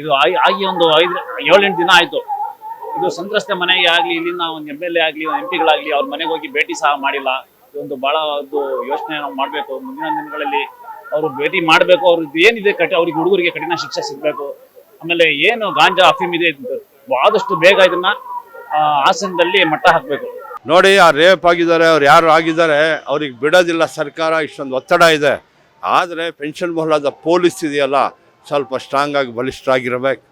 ಇದು ಆಗಿ ಆಗಿ ಒಂದು ಐದು, ಏಳೆಂಟು ದಿನ ಆಯ್ತು. ಇದು ಸಂತ್ರಸ್ತೆ ಮನೆಗೆ ಆಗ್ಲಿ ಇಲ್ಲಿನ ಒಂದು ಎಂ ಎಲ್ ಎ ಆಗ್ಲಿ ಎಂ ಪಿಗಳಾಗ್ಲಿ, ಅವ್ರ ಮನೆಗೆ ಹೋಗಿ ಭೇಟಿ ಸಹ ಮಾಡಿಲ್ಲ. ಇದೊಂದು ಬಹಳ ಒಂದು ಯೋಚನೆ ನಾವು ಮಾಡಬೇಕು. ಮುಂದಿನ ದಿನಗಳಲ್ಲಿ ಅವರು ಭೇಟಿ ಮಾಡಬೇಕು, ಅವ್ರದ್ದು ಏನಿದೆ ಕಠಿ, ಅವ್ರಿಗೆ ಹುಡುಗರಿಗೆ ಕಠಿಣ ಶಿಕ್ಷೆ ಸಿಗಬೇಕು. ಆಮೇಲೆ ಏನು ಗಾಂಜಾ ಅಫೀಮ್ ಇದೆ, ಆದಷ್ಟು ಬೇಗ ಇದನ್ನ ಹಾಸನದಲ್ಲಿ ಮಟ್ಟ ಹಾಕಬೇಕು. ನೋಡಿ, ಆ ರೇಪ್ ಆಗಿದ್ದಾರೆ, ಅವ್ರು ಯಾರು ಆಗಿದ್ದಾರೆ, ಅವ್ರಿಗೆ ಬಿಡೋದಿಲ್ಲ ಸರ್ಕಾರ, ಇಷ್ಟೊಂದು ಒತ್ತಡ ಇದೆ. ಆದರೆ ಪೆನ್ಷನ್ ಮೊಹಲಾದ ಪೊಲೀಸ್ ಇದೆಯಲ್ಲ, ಸ್ವಲ್ಪ ಸ್ಟ್ರಾಂಗ್ ಆಗಿ ಬಲಿಷ್ಠ ಆಗಿರಬೇಕು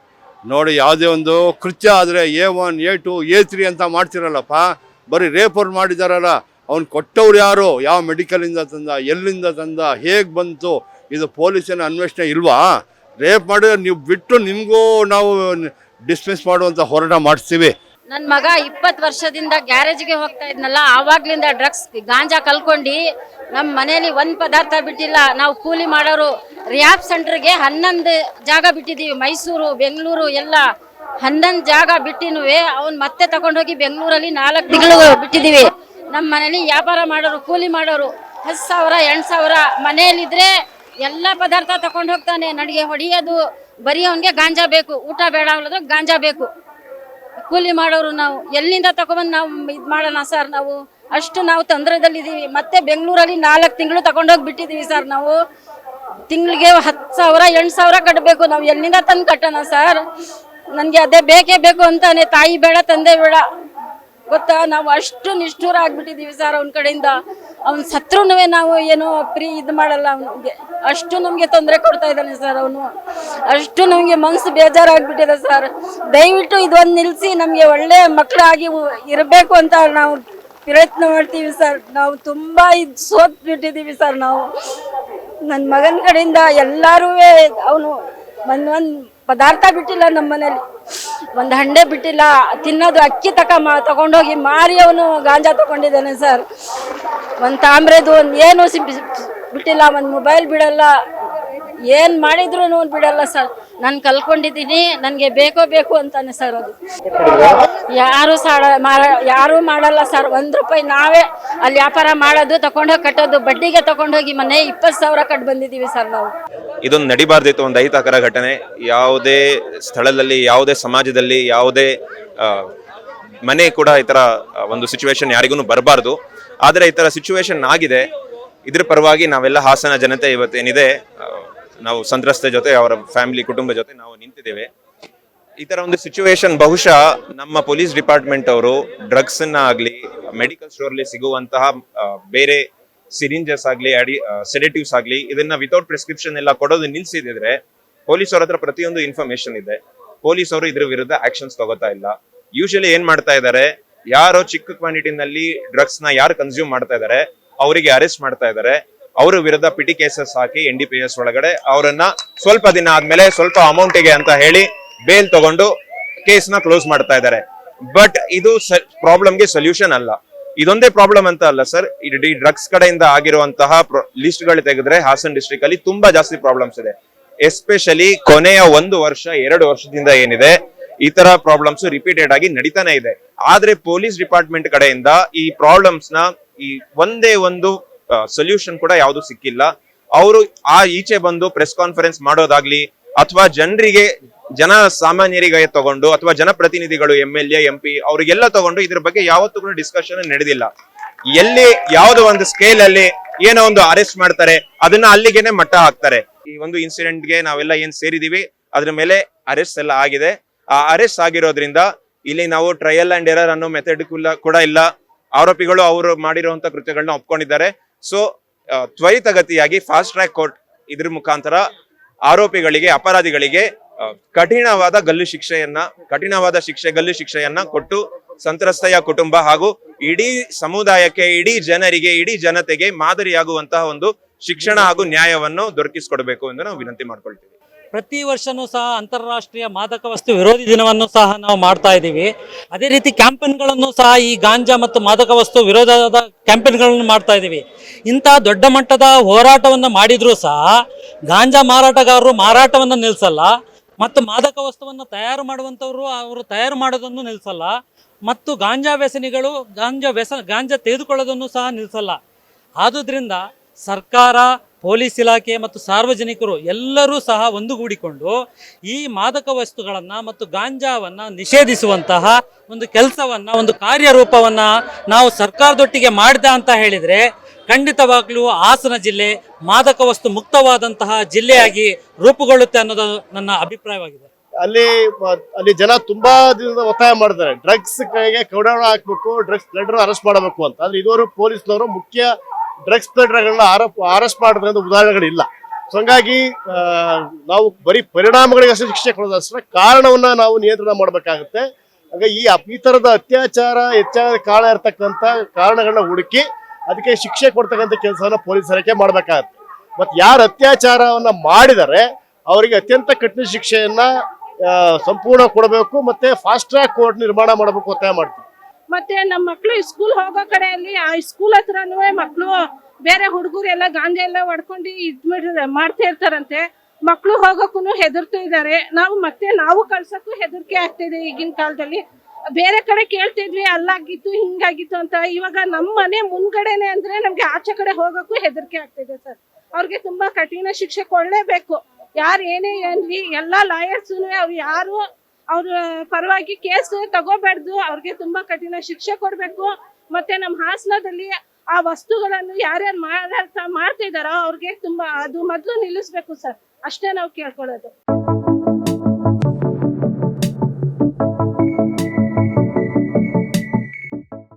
ನೋಡಿ, ಯಾವುದೇ ಒಂದು ಕೃತ್ಯ ಆದರೆ A one, A two, A three ಅಂತ ಮಾಡ್ತಿರಲ್ಲಪ್ಪ, ಬರೀ ರೇಪ್ ಅವ್ರು ಮಾಡಿದಾರಲ್ಲ ಅವ್ನು ಕೊಟ್ಟವ್ರು ಯಾರು? ಯಾವ ಮೆಡಿಕಲಿಂದ ತಂದ? ಎಲ್ಲಿಂದ ತಂದ? ಹೇಗೆ ಬಂತು? ಇದು ಪೊಲೀಸಿನ ಅನ್ವೇಷಣೆ ಇಲ್ವಾ? ರೇಪ್ ಮಾಡಿದ್ರೆ ನೀವು ಬಿಟ್ಟು ನಿಮಗೂ ನಾವು ಡಿಸ್ಮಿಸ್ ಮಾಡುವಂಥ ಹೋರಾಟ ಮಾಡಿಸ್ತೀವಿ ನನ್ನ ಮಗ ಇಪ್ಪತ್ತು ವರ್ಷದಿಂದ ಗ್ಯಾರೇಜ್ಗೆ ಹೋಗ್ತಾ ಇದ್ನಲ್ಲ, ಆವಾಗ್ಲಿಂದ ಡ್ರಗ್ಸ್ ಗಾಂಜಾ ಕಲ್ಕೊಂಡು ನಮ್ಮ ಮನೇಲಿ ಒಂದು ಪದಾರ್ಥ ಬಿಟ್ಟಿಲ್ಲ. ನಾವು ಕೂಲಿ ಮಾಡೋರು ರಿಯಾಬ್ ಸೆಂಟ್ರಿಗೆ ಹನ್ನೊಂದು ಜಾಗ ಬಿಟ್ಟಿದ್ದೀವಿ, ಮೈಸೂರು, ಬೆಂಗಳೂರು, ಎಲ್ಲ ಹನ್ನೊಂದು ಜಾಗ ಬಿಟ್ಟಿನೂ ಅವ್ನು ಮತ್ತೆ ತಗೊಂಡೋಗಿ ಬೆಂಗಳೂರಲ್ಲಿ ನಾಲ್ಕು ತಿಂಗಳು ಬಿಟ್ಟಿದ್ದೀವಿ. ನಮ್ಮ ಮನೇಲಿ ವ್ಯಾಪಾರ ಮಾಡೋರು, ಕೂಲಿ ಮಾಡೋರು, ಹತ್ತು ಸಾವಿರ, ಎಂಟು ಸಾವಿರ ಮನೆಯಲ್ಲಿದ್ದರೆ ಎಲ್ಲ ಪದಾರ್ಥ ತಗೊಂಡು ಹೋಗ್ತಾನೆ. ನಡಿಗೆ ಹೊಡೆಯೋದು ಬರೀ ಅವನಿಗೆ ಗಾಂಜಾ ಬೇಕು. ಊಟ ಬೇಡ ಅಲ್ಲದ್ರೆ ಗಾಂಜಾ ಬೇಕು. ಕೂಲಿ ಮಾಡೋರು ನಾವು, ಎಲ್ಲಿಂದ ತಗೊಬಂದು ನಾವು ಇದು ಮಾಡೋಣ ಸರ್ ನಾವು? ಅಷ್ಟು ನಾವು ತೊಂದರೆದಲ್ಲಿದ್ದೀವಿ ಮತ್ತೆ ಬೆಂಗಳೂರಲ್ಲಿ ನಾಲ್ಕು ತಿಂಗಳು ತಗೊಂಡೋಗಿ ಬಿಟ್ಟಿದ್ದೀವಿ ಸರ್ ನಾವು. ತಿಂಗಳಿಗೆ ಹತ್ತು ಸಾವಿರ, ಎಂಟು ಸಾವಿರ ಕಟ್ಟಬೇಕು ನಾವು ಎಲ್ಲಿಂದ ತಂದು ಕಟ್ಟೋಣ ಸರ್? ನನಗೆ ಅದೇ ಬೇಕೇ ಬೇಕು ಅಂತಾನೆ. ತಾಯಿ ಬೇಡ, ತಂದೆ ಬೇಡ. ಗೊತ್ತಾ? ನಾವು ಅಷ್ಟು ನಿಷ್ಠೂರ ಆಗ್ಬಿಟ್ಟಿದೀವಿ ಸರ್ ಅವನ ಕಡೆಯಿಂದ. ಅವ್ನು ಸತ್ರೂ ನಾವು ಏನು ಪ್ರೀ ಇದು ಮಾಡಲ್ಲ ಅವನಿಗೆ. ಅಷ್ಟು ನಮಗೆ ತೊಂದರೆ ಕೊಡ್ತಾ ಇದ್ದಾನೆ ಸರ್ ಅವನು. ಅಷ್ಟು ನಮಗೆ ಮನಸ್ಸು ಬೇಜಾರಾಗ್ಬಿಟ್ಟಿದೆ ಸರ್. ದಯವಿಟ್ಟು ಇದೊಂದು ನಿಲ್ಲಿಸಿ ನಮಗೆ ಒಳ್ಳೆ ಮಕ್ಕಳಾಗಿ ಇರಬೇಕು ಅಂತ ನಾವು ಪ್ರಯತ್ನ ಮಾಡ್ತೀವಿ ಸರ್. ನಾವು ತುಂಬ ಇದು ಸೋತ್ ಬಿಟ್ಟಿದ್ದೀವಿ ಸರ್ ನಾವು. ನನ್ನ ಮಗನ ಕಡೆಯಿಂದ ಎಲ್ಲರೂ ಅವನು ಒಂದೊಂದು ಪದಾರ್ಥ ಬಿಟ್ಟಿಲ್ಲ ನಮ್ಮ ಮನೇಲಿ ಒಂದು ಹಂಡೆ ಬಿಟ್ಟಿಲ್ಲ, ತಿನ್ನೋದು ಅಕ್ಕಿ ತಕ ಮಾ, ತಗೊಂಡೋಗಿ ಮಾರಿ ಅವನು ಗಾಂಜಾ ತಗೊಂಡಿದ್ದಾನೆ ಸರ್. ಒಂದು ತಾಮ್ರದ್ದು ಒಂದು ಏನು ಬಿಟ್ಟಿಲ್ಲ, ಒಂದು ಮೊಬೈಲ್ ಬಿಡಲ್ಲ. ಏನು ಮಾಡಿದ್ರು ಬಿಡಲ್ಲ ಸರ್. ನಾನು ಕಲ್ಕೊಂಡಿದ್ದೀನಿ, ನನಗೆ ಬೇಕೋ ಬೇಕು ಅಂತಾನೆ ಸರ್ ಅದು. ಯಾರು ಸಾಡ ಯಾರು ಮಾಡಲ್ಲ ಸರ್. ಒಂದು ರೂಪಾಯಿ ನಾವೇ ಅಲ್ಲಿ ವ್ಯಾಪಾರ ಮಾಡೋದು ತಗೊಂಡೋಗಿ ಕಟ್ಟೋದು, ಬಡ್ಡಿಗೆ ತಗೊಂಡೋಗಿ ಮನೆ ಇಪ್ಪತ್ತು ಸಾವಿರ ಕಟ್ ಬಂದಿದ್ದೀವಿ ಸರ್ ನಾವು. ಇದೊಂದು ನಡಿಬಾರ್ದಿತ್ತು ಒಂದು ಅಹಿತಕರ ಘಟನೆ. ಯಾವುದೇ ಸ್ಥಳದಲ್ಲಿ, ಯಾವುದೇ ಸಮಾಜದಲ್ಲಿ, ಯಾವುದೇ ಮನೆ ಕೂಡ ಈ ಥರ ಒಂದು ಸಿಚುವೇಶನ್ ಯಾರಿಗೂ ಬರಬಾರ್ದು. ಆದರೆ ಈ ಥರ ಸಿಚುವೇಶನ್ ಆಗಿದೆ. ಇದ್ರ ಪರವಾಗಿ ನಾವೆಲ್ಲ ಹಾಸನ ಜನತೆ ಇವತ್ತೇನಿದೆ ನಾವು ಸಂತ್ರಸ್ತೆ ಜೊತೆ, ಅವರ ಫ್ಯಾಮಿಲಿ ಕುಟುಂಬ ಜೊತೆ ನಾವು ನಿಂತಿದ್ದೇವೆ. ಈ ತರ ಒಂದು ಸಿಚುವೇಶನ್ ಬಹುಶಃ ನಮ್ಮ ಪೊಲೀಸ್ ಡಿಪಾರ್ಟ್ಮೆಂಟ್ ಅವರು ಡ್ರಗ್ಸ್ ಆಗಲಿ ಮೆಡಿಕಲ್ ಸ್ಟೋರ್ ಸಿಗುವಂತಹ ಬೇರೆ ಸಿರಿಂಜಸ್ ಆಗ್ಲಿ, ಅಡಿ ಸೆಡೆಟಿವ್ಸ್ ಆಗ್ಲಿ, ಇದನ್ನ ವಿತೌಟ್ ಪ್ರಿಸ್ಕ್ರಿಪ್ಷನ್ ಎಲ್ಲ ಕೊಡೋದು ನಿಲ್ಸಿದ್ರೆ ಪೊಲೀಸ್ ಅವ್ರ ಹತ್ರ ಪ್ರತಿಯೊಂದು ಇನ್ಫಾರ್ಮೇಶನ್ ಇದೆ. ಪೊಲೀಸ್ ಅವರು ಇದ್ರ ವಿರುದ್ಧ ಆಕ್ಷನ್ಸ್ ತಗೋತಾ ಇಲ್ಲ. ಯೂಶಲಿ ಏನ್ ಮಾಡ್ತಾ ಇದ್ದಾರೆ ಯಾರೋ ಚಿಕ್ಕ ಕ್ವಾಂಟಿಟಿನಲ್ಲಿ ಡ್ರಗ್ಸ್ನ ಯಾರು ಕನ್ಸ್ಯೂಮ್ ಮಾಡ್ತಾ ಇದ್ದಾರೆ ಅವರಿಗೆ ಅರೆಸ್ಟ್ ಮಾಡ್ತಾ ಇದ್ದಾರೆ ಅವರ ವಿರುದ್ಧ ಪಿಟಿ ಕೇಸಸ್ ಹಾಕಿ ಎನ್ ಡಿ ಪಿ ಎಸ್ ಒಳಗಡೆ ಅವರನ್ನ ಸ್ವಲ್ಪ ದಿನ ಆದ್ಮೇಲೆ ಸ್ವಲ್ಪ ಅಮೌಂಟಿಗೆ ಅಂತ ಹೇಳಿ ಬೇಲ್ ತಗೊಂಡು ಕೇಸ್ನ ಕ್ಲೋಸ್ ಮಾಡ್ತಾ ಇದ್ದಾರೆ ಬಟ್ ಇದು ಪ್ರಾಬ್ಲಮ್ಗೆ ಸೊಲ್ಯೂಷನ್ ಅಲ್ಲ. ಇದೊಂದೇ ಪ್ರಾಬ್ಲಮ್ ಅಂತ ಅಲ್ಲ ಸರ್ ಇಡೀ ಡ್ರಗ್ಸ್ ಕಡೆಯಿಂದ ಆಗಿರುವಂತಹ ಲಿಸ್ಟ್ಗಳು ತೆಗೆದ್ರೆ ಹಾಸನ್ ಡಿಸ್ಟ್ರಿಕ್ ಅಲ್ಲಿ ತುಂಬಾ ಜಾಸ್ತಿ ಪ್ರಾಬ್ಲಮ್ಸ್ ಇದೆ. ಎಸ್ಪೆಷಲಿ ಕೊನೆಯ ಒಂದು ವರ್ಷ, ಎರಡು ವರ್ಷದಿಂದ ಏನಿದೆ, ಈ ತರ ಪ್ರಾಬ್ಲಮ್ಸ್ ರಿಪೀಟೆಡ್ ಆಗಿ ನಡೀತಾನೆ ಇದೆ. ಆದ್ರೆ ಪೊಲೀಸ್ ಡಿಪಾರ್ಟ್ಮೆಂಟ್ ಕಡೆಯಿಂದ ಈ ಪ್ರಾಬ್ಲಮ್ಸ್ನ ಈ ಒಂದೇ ಒಂದು ಸೊಲ್ಯೂಷನ್ ಕೂಡ ಯಾವುದು ಸಿಕ್ಕಿಲ್ಲ. ಅವರು ಆ ಈಚೆ ಬಂದು ಪ್ರೆಸ್ ಕಾನ್ಫರೆನ್ಸ್ ಮಾಡೋದಾಗ್ಲಿ, ಅಥವಾ ಜನರಿಗೆ ಜನ ಸಾಮಾನ್ಯರಿಗೆ ತಗೊಂಡು ಅಥವಾ ಜನಪ್ರತಿನಿಧಿಗಳು ಎಂ ಎಲ್ ಎಂ ಪಿ ಅವರಿಗೆಲ್ಲ ತಗೊಂಡು ಇದ್ರ ಬಗ್ಗೆ ಯಾವತ್ತೂ ಕೂಡ ಡಿಸ್ಕಷನ್ ನಡೆದಿಲ್ಲ. ಎಲ್ಲಿ ಯಾವ್ದು ಒಂದು ಸ್ಕೇಲ್ ಅಲ್ಲಿ ಏನೋ ಒಂದು ಅರೆಸ್ಟ್ ಮಾಡ್ತಾರೆ, ಅದನ್ನ ಅಲ್ಲಿಗೆನೆ ಮಟ್ಟ ಹಾಕ್ತಾರೆ. ಈ ಒಂದು ಇನ್ಸಿಡೆಂಟ್ಗೆ ನಾವೆಲ್ಲ ಏನ್ ಸೇರಿದೀವಿ, ಅದ್ರ ಮೇಲೆ ಅರೆಸ್ಟ್ ಎಲ್ಲ ಆಗಿದೆ. ಆ ಅರೆಸ್ಟ್ ಆಗಿರೋದ್ರಿಂದ ಇಲ್ಲಿ ನಾವು ಟ್ರಯಲ್ ಅಂಡ್ ಎರರ್ ಅನ್ನೋ ಮೆಥಡ್ ಕೂಡ ಇಲ್ಲ. ಆರೋಪಿಗಳು ಅವರು ಮಾಡಿರುವಂತ ಕೃತ್ಯಗಳನ್ನ ಒಪ್ಕೊಂಡಿದ್ದಾರೆ. ಸೊ ತ್ವರಿತಗತಿಯಾಗಿ ಫಾಸ್ಟ್ ಟ್ರ್ಯಾಕ್ ಕೋರ್ಟ್ ಇದ್ರ ಮುಖಾಂತರ ಆರೋಪಿಗಳಿಗೆ, ಅಪರಾಧಿಗಳಿಗೆ ಕಠಿಣವಾದ ಗಲ್ಲು ಶಿಕ್ಷೆಯನ್ನ, ಕಠಿಣವಾದ ಶಿಕ್ಷೆ ಗಲ್ಲು ಶಿಕ್ಷೆಯನ್ನ ಕೊಟ್ಟು ಸಂತ್ರಸ್ತೆಯ ಕುಟುಂಬ ಹಾಗೂ ಇಡೀ ಸಮುದಾಯಕ್ಕೆ, ಇಡೀ ಜನರಿಗೆ, ಇಡೀ ಜನತೆಗೆ ಮಾದರಿಯಾಗುವಂತಹ ಒಂದು ಶಿಕ್ಷಣ ಹಾಗೂ ನ್ಯಾಯವನ್ನು ದೊರಕಿಸಿಕೊಡಬೇಕು ಎಂದು ನಾವು ವಿನಂತಿ ಮಾಡ್ಕೊಳ್ತೀವಿ. ಪ್ರತಿ ವರ್ಷನೂ ಸಹ ಅಂತಾರಾಷ್ಟ್ರೀಯ ಮಾದಕ ವಸ್ತು ವಿರೋಧಿ ದಿನವನ್ನು ಸಹ ನಾವು ಮಾಡ್ತಾ ಇದ್ದೀವಿ. ಅದೇ ರೀತಿ ಕ್ಯಾಂಪೇನ್ಗಳನ್ನು ಸಹ ಈ ಗಾಂಜಾ ಮತ್ತು ಮಾದಕ ವಸ್ತು ವಿರೋಧದ ಕ್ಯಾಂಪೇನ್ಗಳನ್ನು ಮಾಡ್ತಾ ಇದ್ದೀವಿ. ಇಂಥ ದೊಡ್ಡ ಮಟ್ಟದ ಹೋರಾಟವನ್ನು ಮಾಡಿದರೂ ಸಹ ಗಾಂಜಾ ಮಾರಾಟಗಾರರು ಮಾರಾಟವನ್ನು ನಿಲ್ಲಿಸಲ್ಲ ಮತ್ತು ಮಾದಕ ವಸ್ತುವನ್ನು ತಯಾರು ಮಾಡುವಂಥವರು ಅವರು ತಯಾರು ಮಾಡೋದನ್ನು ನಿಲ್ಲಿಸಲ್ಲ ಮತ್ತು ಗಾಂಜಾ ವ್ಯಸನಿಗಳು ಗಾಂಜಾ ವ್ಯಸ, ಗಾಂಜಾ ತೆಗೆದುಕೊಳ್ಳೋದನ್ನು ಸಹ ನಿಲ್ಲಿಸಲ್ಲ ಆದುದರಿಂದ ಸರ್ಕಾರ, ಪೊಲೀಸ್ ಇಲಾಖೆ ಮತ್ತು ಸಾರ್ವಜನಿಕರು ಎಲ್ಲರೂ ಸಹ ಒಂದುಗೂಡಿಕೊಂಡು ಈ ಮಾದಕ ವಸ್ತುಗಳನ್ನು ಮತ್ತು ಗಾಂಜಾವನ್ನು ನಿಷೇಧಿಸುವಂತಹ ಒಂದು ಕೆಲಸವನ್ನು, ಒಂದು ಕಾರ್ಯರೂಪವನ್ನು ನಾವು ಸರ್ಕಾರದೊಟ್ಟಿಗೆ ಮಾಡಿದ ಅಂತ ಹೇಳಿದರೆ ಖಂಡಿತವಾಗ್ಲೂ ಹಾಸನ ಜಿಲ್ಲೆ ಮಾದಕ ವಸ್ತು ಮುಕ್ತವಾದಂತಹ ಜಿಲ್ಲೆಯಾಗಿ ರೂಪುಗೊಳ್ಳುತ್ತೆ ಅನ್ನೋದು ನನ್ನ ಅಭಿಪ್ರಾಯವಾಗಿದೆ. ಅಲ್ಲಿ ಅಲ್ಲಿ ಜನ ತುಂಬಾ ದಿನದ ಒತ್ತಾಯ ಮಾಡಿದ್ದಾರೆ ಡ್ರಗ್ಸ್ ಕೈಗೆ ಕೌಡಾಣ ಹಾಕ್ಬೇಕು ಡ್ರಗ್ಸ್ ಪ್ಲೇಡರ್ ಅರೆಸ್ಟ್ ಮಾಡಬೇಕು ಅಂತ. ಆದ್ರೆ ಇದುವರೆಗೂ ಪೊಲೀಸ್ನವರು ಮುಖ್ಯ ಡ್ರಗ್ಸ್ ಪ್ಲೇಡರ್ಗಳನ್ನ ಆರೋಪ ಅರೆಸ್ಟ್ ಮಾಡೋದ್ರಿಂದ ಉದಾಹರಣೆಗಳಿಲ್ಲ. ಸೊ ಹಂಗಾಗಿ ನಾವು ಬರೀ ಪರಿಣಾಮಗಳಿಗೆ ಅಷ್ಟೇ ಶಿಕ್ಷೆ ಕೊಡೋದಷ್ಟೇ ಕಾರಣವನ್ನ ನಾವು ನಿಯಂತ್ರಣ ಮಾಡಬೇಕಾಗುತ್ತೆ. ಹಾಗಾಗಿ ಈ ಈ ತರದ ಅತ್ಯಾಚಾರ, ಹೆಚ್ಚಾದ ಕಾರಣ ಇರ್ತಕ್ಕಂಥ ಕಾರಣಗಳನ್ನ ಹುಡುಕಿ ಅದಕ್ಕೆ ಶಿಕ್ಷೆ ಕೊಡ್ತಕ್ಕಂಥ ಕೆಲಸವನ್ನ ಪೊಲೀಸ್ ಇಲಾಖೆ ಮಾಡ್ಬೇಕಾಗತ್ತೆ. ಮತ್ತೆ ಯಾರು ಅತ್ಯಾಚಾರವನ್ನ ಮಾಡಿದರೆ ಅವರಿಗೆ ಅತ್ಯಂತ ಕಠಿಣ ಶಿಕ್ಷೆಯನ್ನ ಸಂಪೂರ್ಣ ಕೊಡಬೇಕು ಮತ್ತೆ ಫಾಸ್ಟ್ ಟ್ರ್ಯಾಕ್ ಕೋರ್ಟ್ ನಿರ್ಮಾಣ ಮಾಡಬೇಕು ಒತ್ತಾಯ ಮಾಡ್ತೀವಿ. ಮತ್ತೆ ನಮ್ಮ ಮಕ್ಕಳು ಸ್ಕೂಲ್ ಹೋಗೋ ಕಡೆಯಲ್ಲಿ, ಆ ಸ್ಕೂಲ್ ಹತ್ರನೂ ಮಕ್ಕಳು ಬೇರೆ ಹುಡುಗರು ಎಲ್ಲ ಎಲ್ಲ ಹೊಡ್ಕೊಂಡು ಇದ್ ಮಾಡ್ತಾ ಇರ್ತಾರಂತೆ. ಮಕ್ಕಳು ಹೋಗೋಕ್ಕೂ ಹೆದರ್ತಾ ಇದ್ದಾರೆ. ನಾವು ಮತ್ತೆ ನಾವು ಕಳ್ಸಕ್ಕೂ ಹೆದರಿಕೆ ಆಗ್ತಿದೆ ಈಗಿನ ಕಾಲದಲ್ಲಿ. ಬೇರೆ ಕಡೆ ಕೇಳ್ತಿದ್ವಿ, ಅಲ್ಲಾಗಿತ್ತು, ಹಿಂಗಾಗಿತ್ತು ಅಂತ. ಇವಾಗ ನಮ್ಮ ಮನೆ ಮುಂದ್ಗಡೆನೆ ಅಂದ್ರೆ ನಮ್ಗೆ ಆಚೆ ಕಡೆ ಹೋಗಕ್ಕೂ ಹೆದರಿಕೆ ಆಗ್ತಿದೆ ಸರ್. ಅವ್ರಿಗೆ ತುಂಬಾ ಕಠಿಣ ಶಿಕ್ಷೆ ಕೊಡ್ಲೇಬೇಕು. ಯಾರು ಏನೇ ಏನ್ಲಿ ಎಲ್ಲಾ ಲಾಯರ್ಸ್ ಅವ್ರು ಯಾರು, ಅವ್ರ ಪರವಾಗಿ ಕೇಸ್ ತಗೋಬಾರ್ದು, ಅವ್ರಿಗೆ ತುಂಬಾ ಕಠಿಣ ಶಿಕ್ಷೆ ಕೊಡ್ಬೇಕು. ಮತ್ತೆ ನಮ್ಮ ಹಾಸನದಲ್ಲಿ ಆ ವಸ್ತುಗಳನ್ನು ಯಾರ್ಯಾರು ಮಾರಾಟ ಮಾಡ್ತಿದಾರೋ ಅವ್ರಿಗೆ ತುಂಬಾ ಅದು ಮೊದಲು ನಿಲ್ಲಿಸ್ಬೇಕು ಸರ್. ಅಷ್ಟೇ ನಾವು ಕೇಳ್ಕೊಳ್ಳೋದು.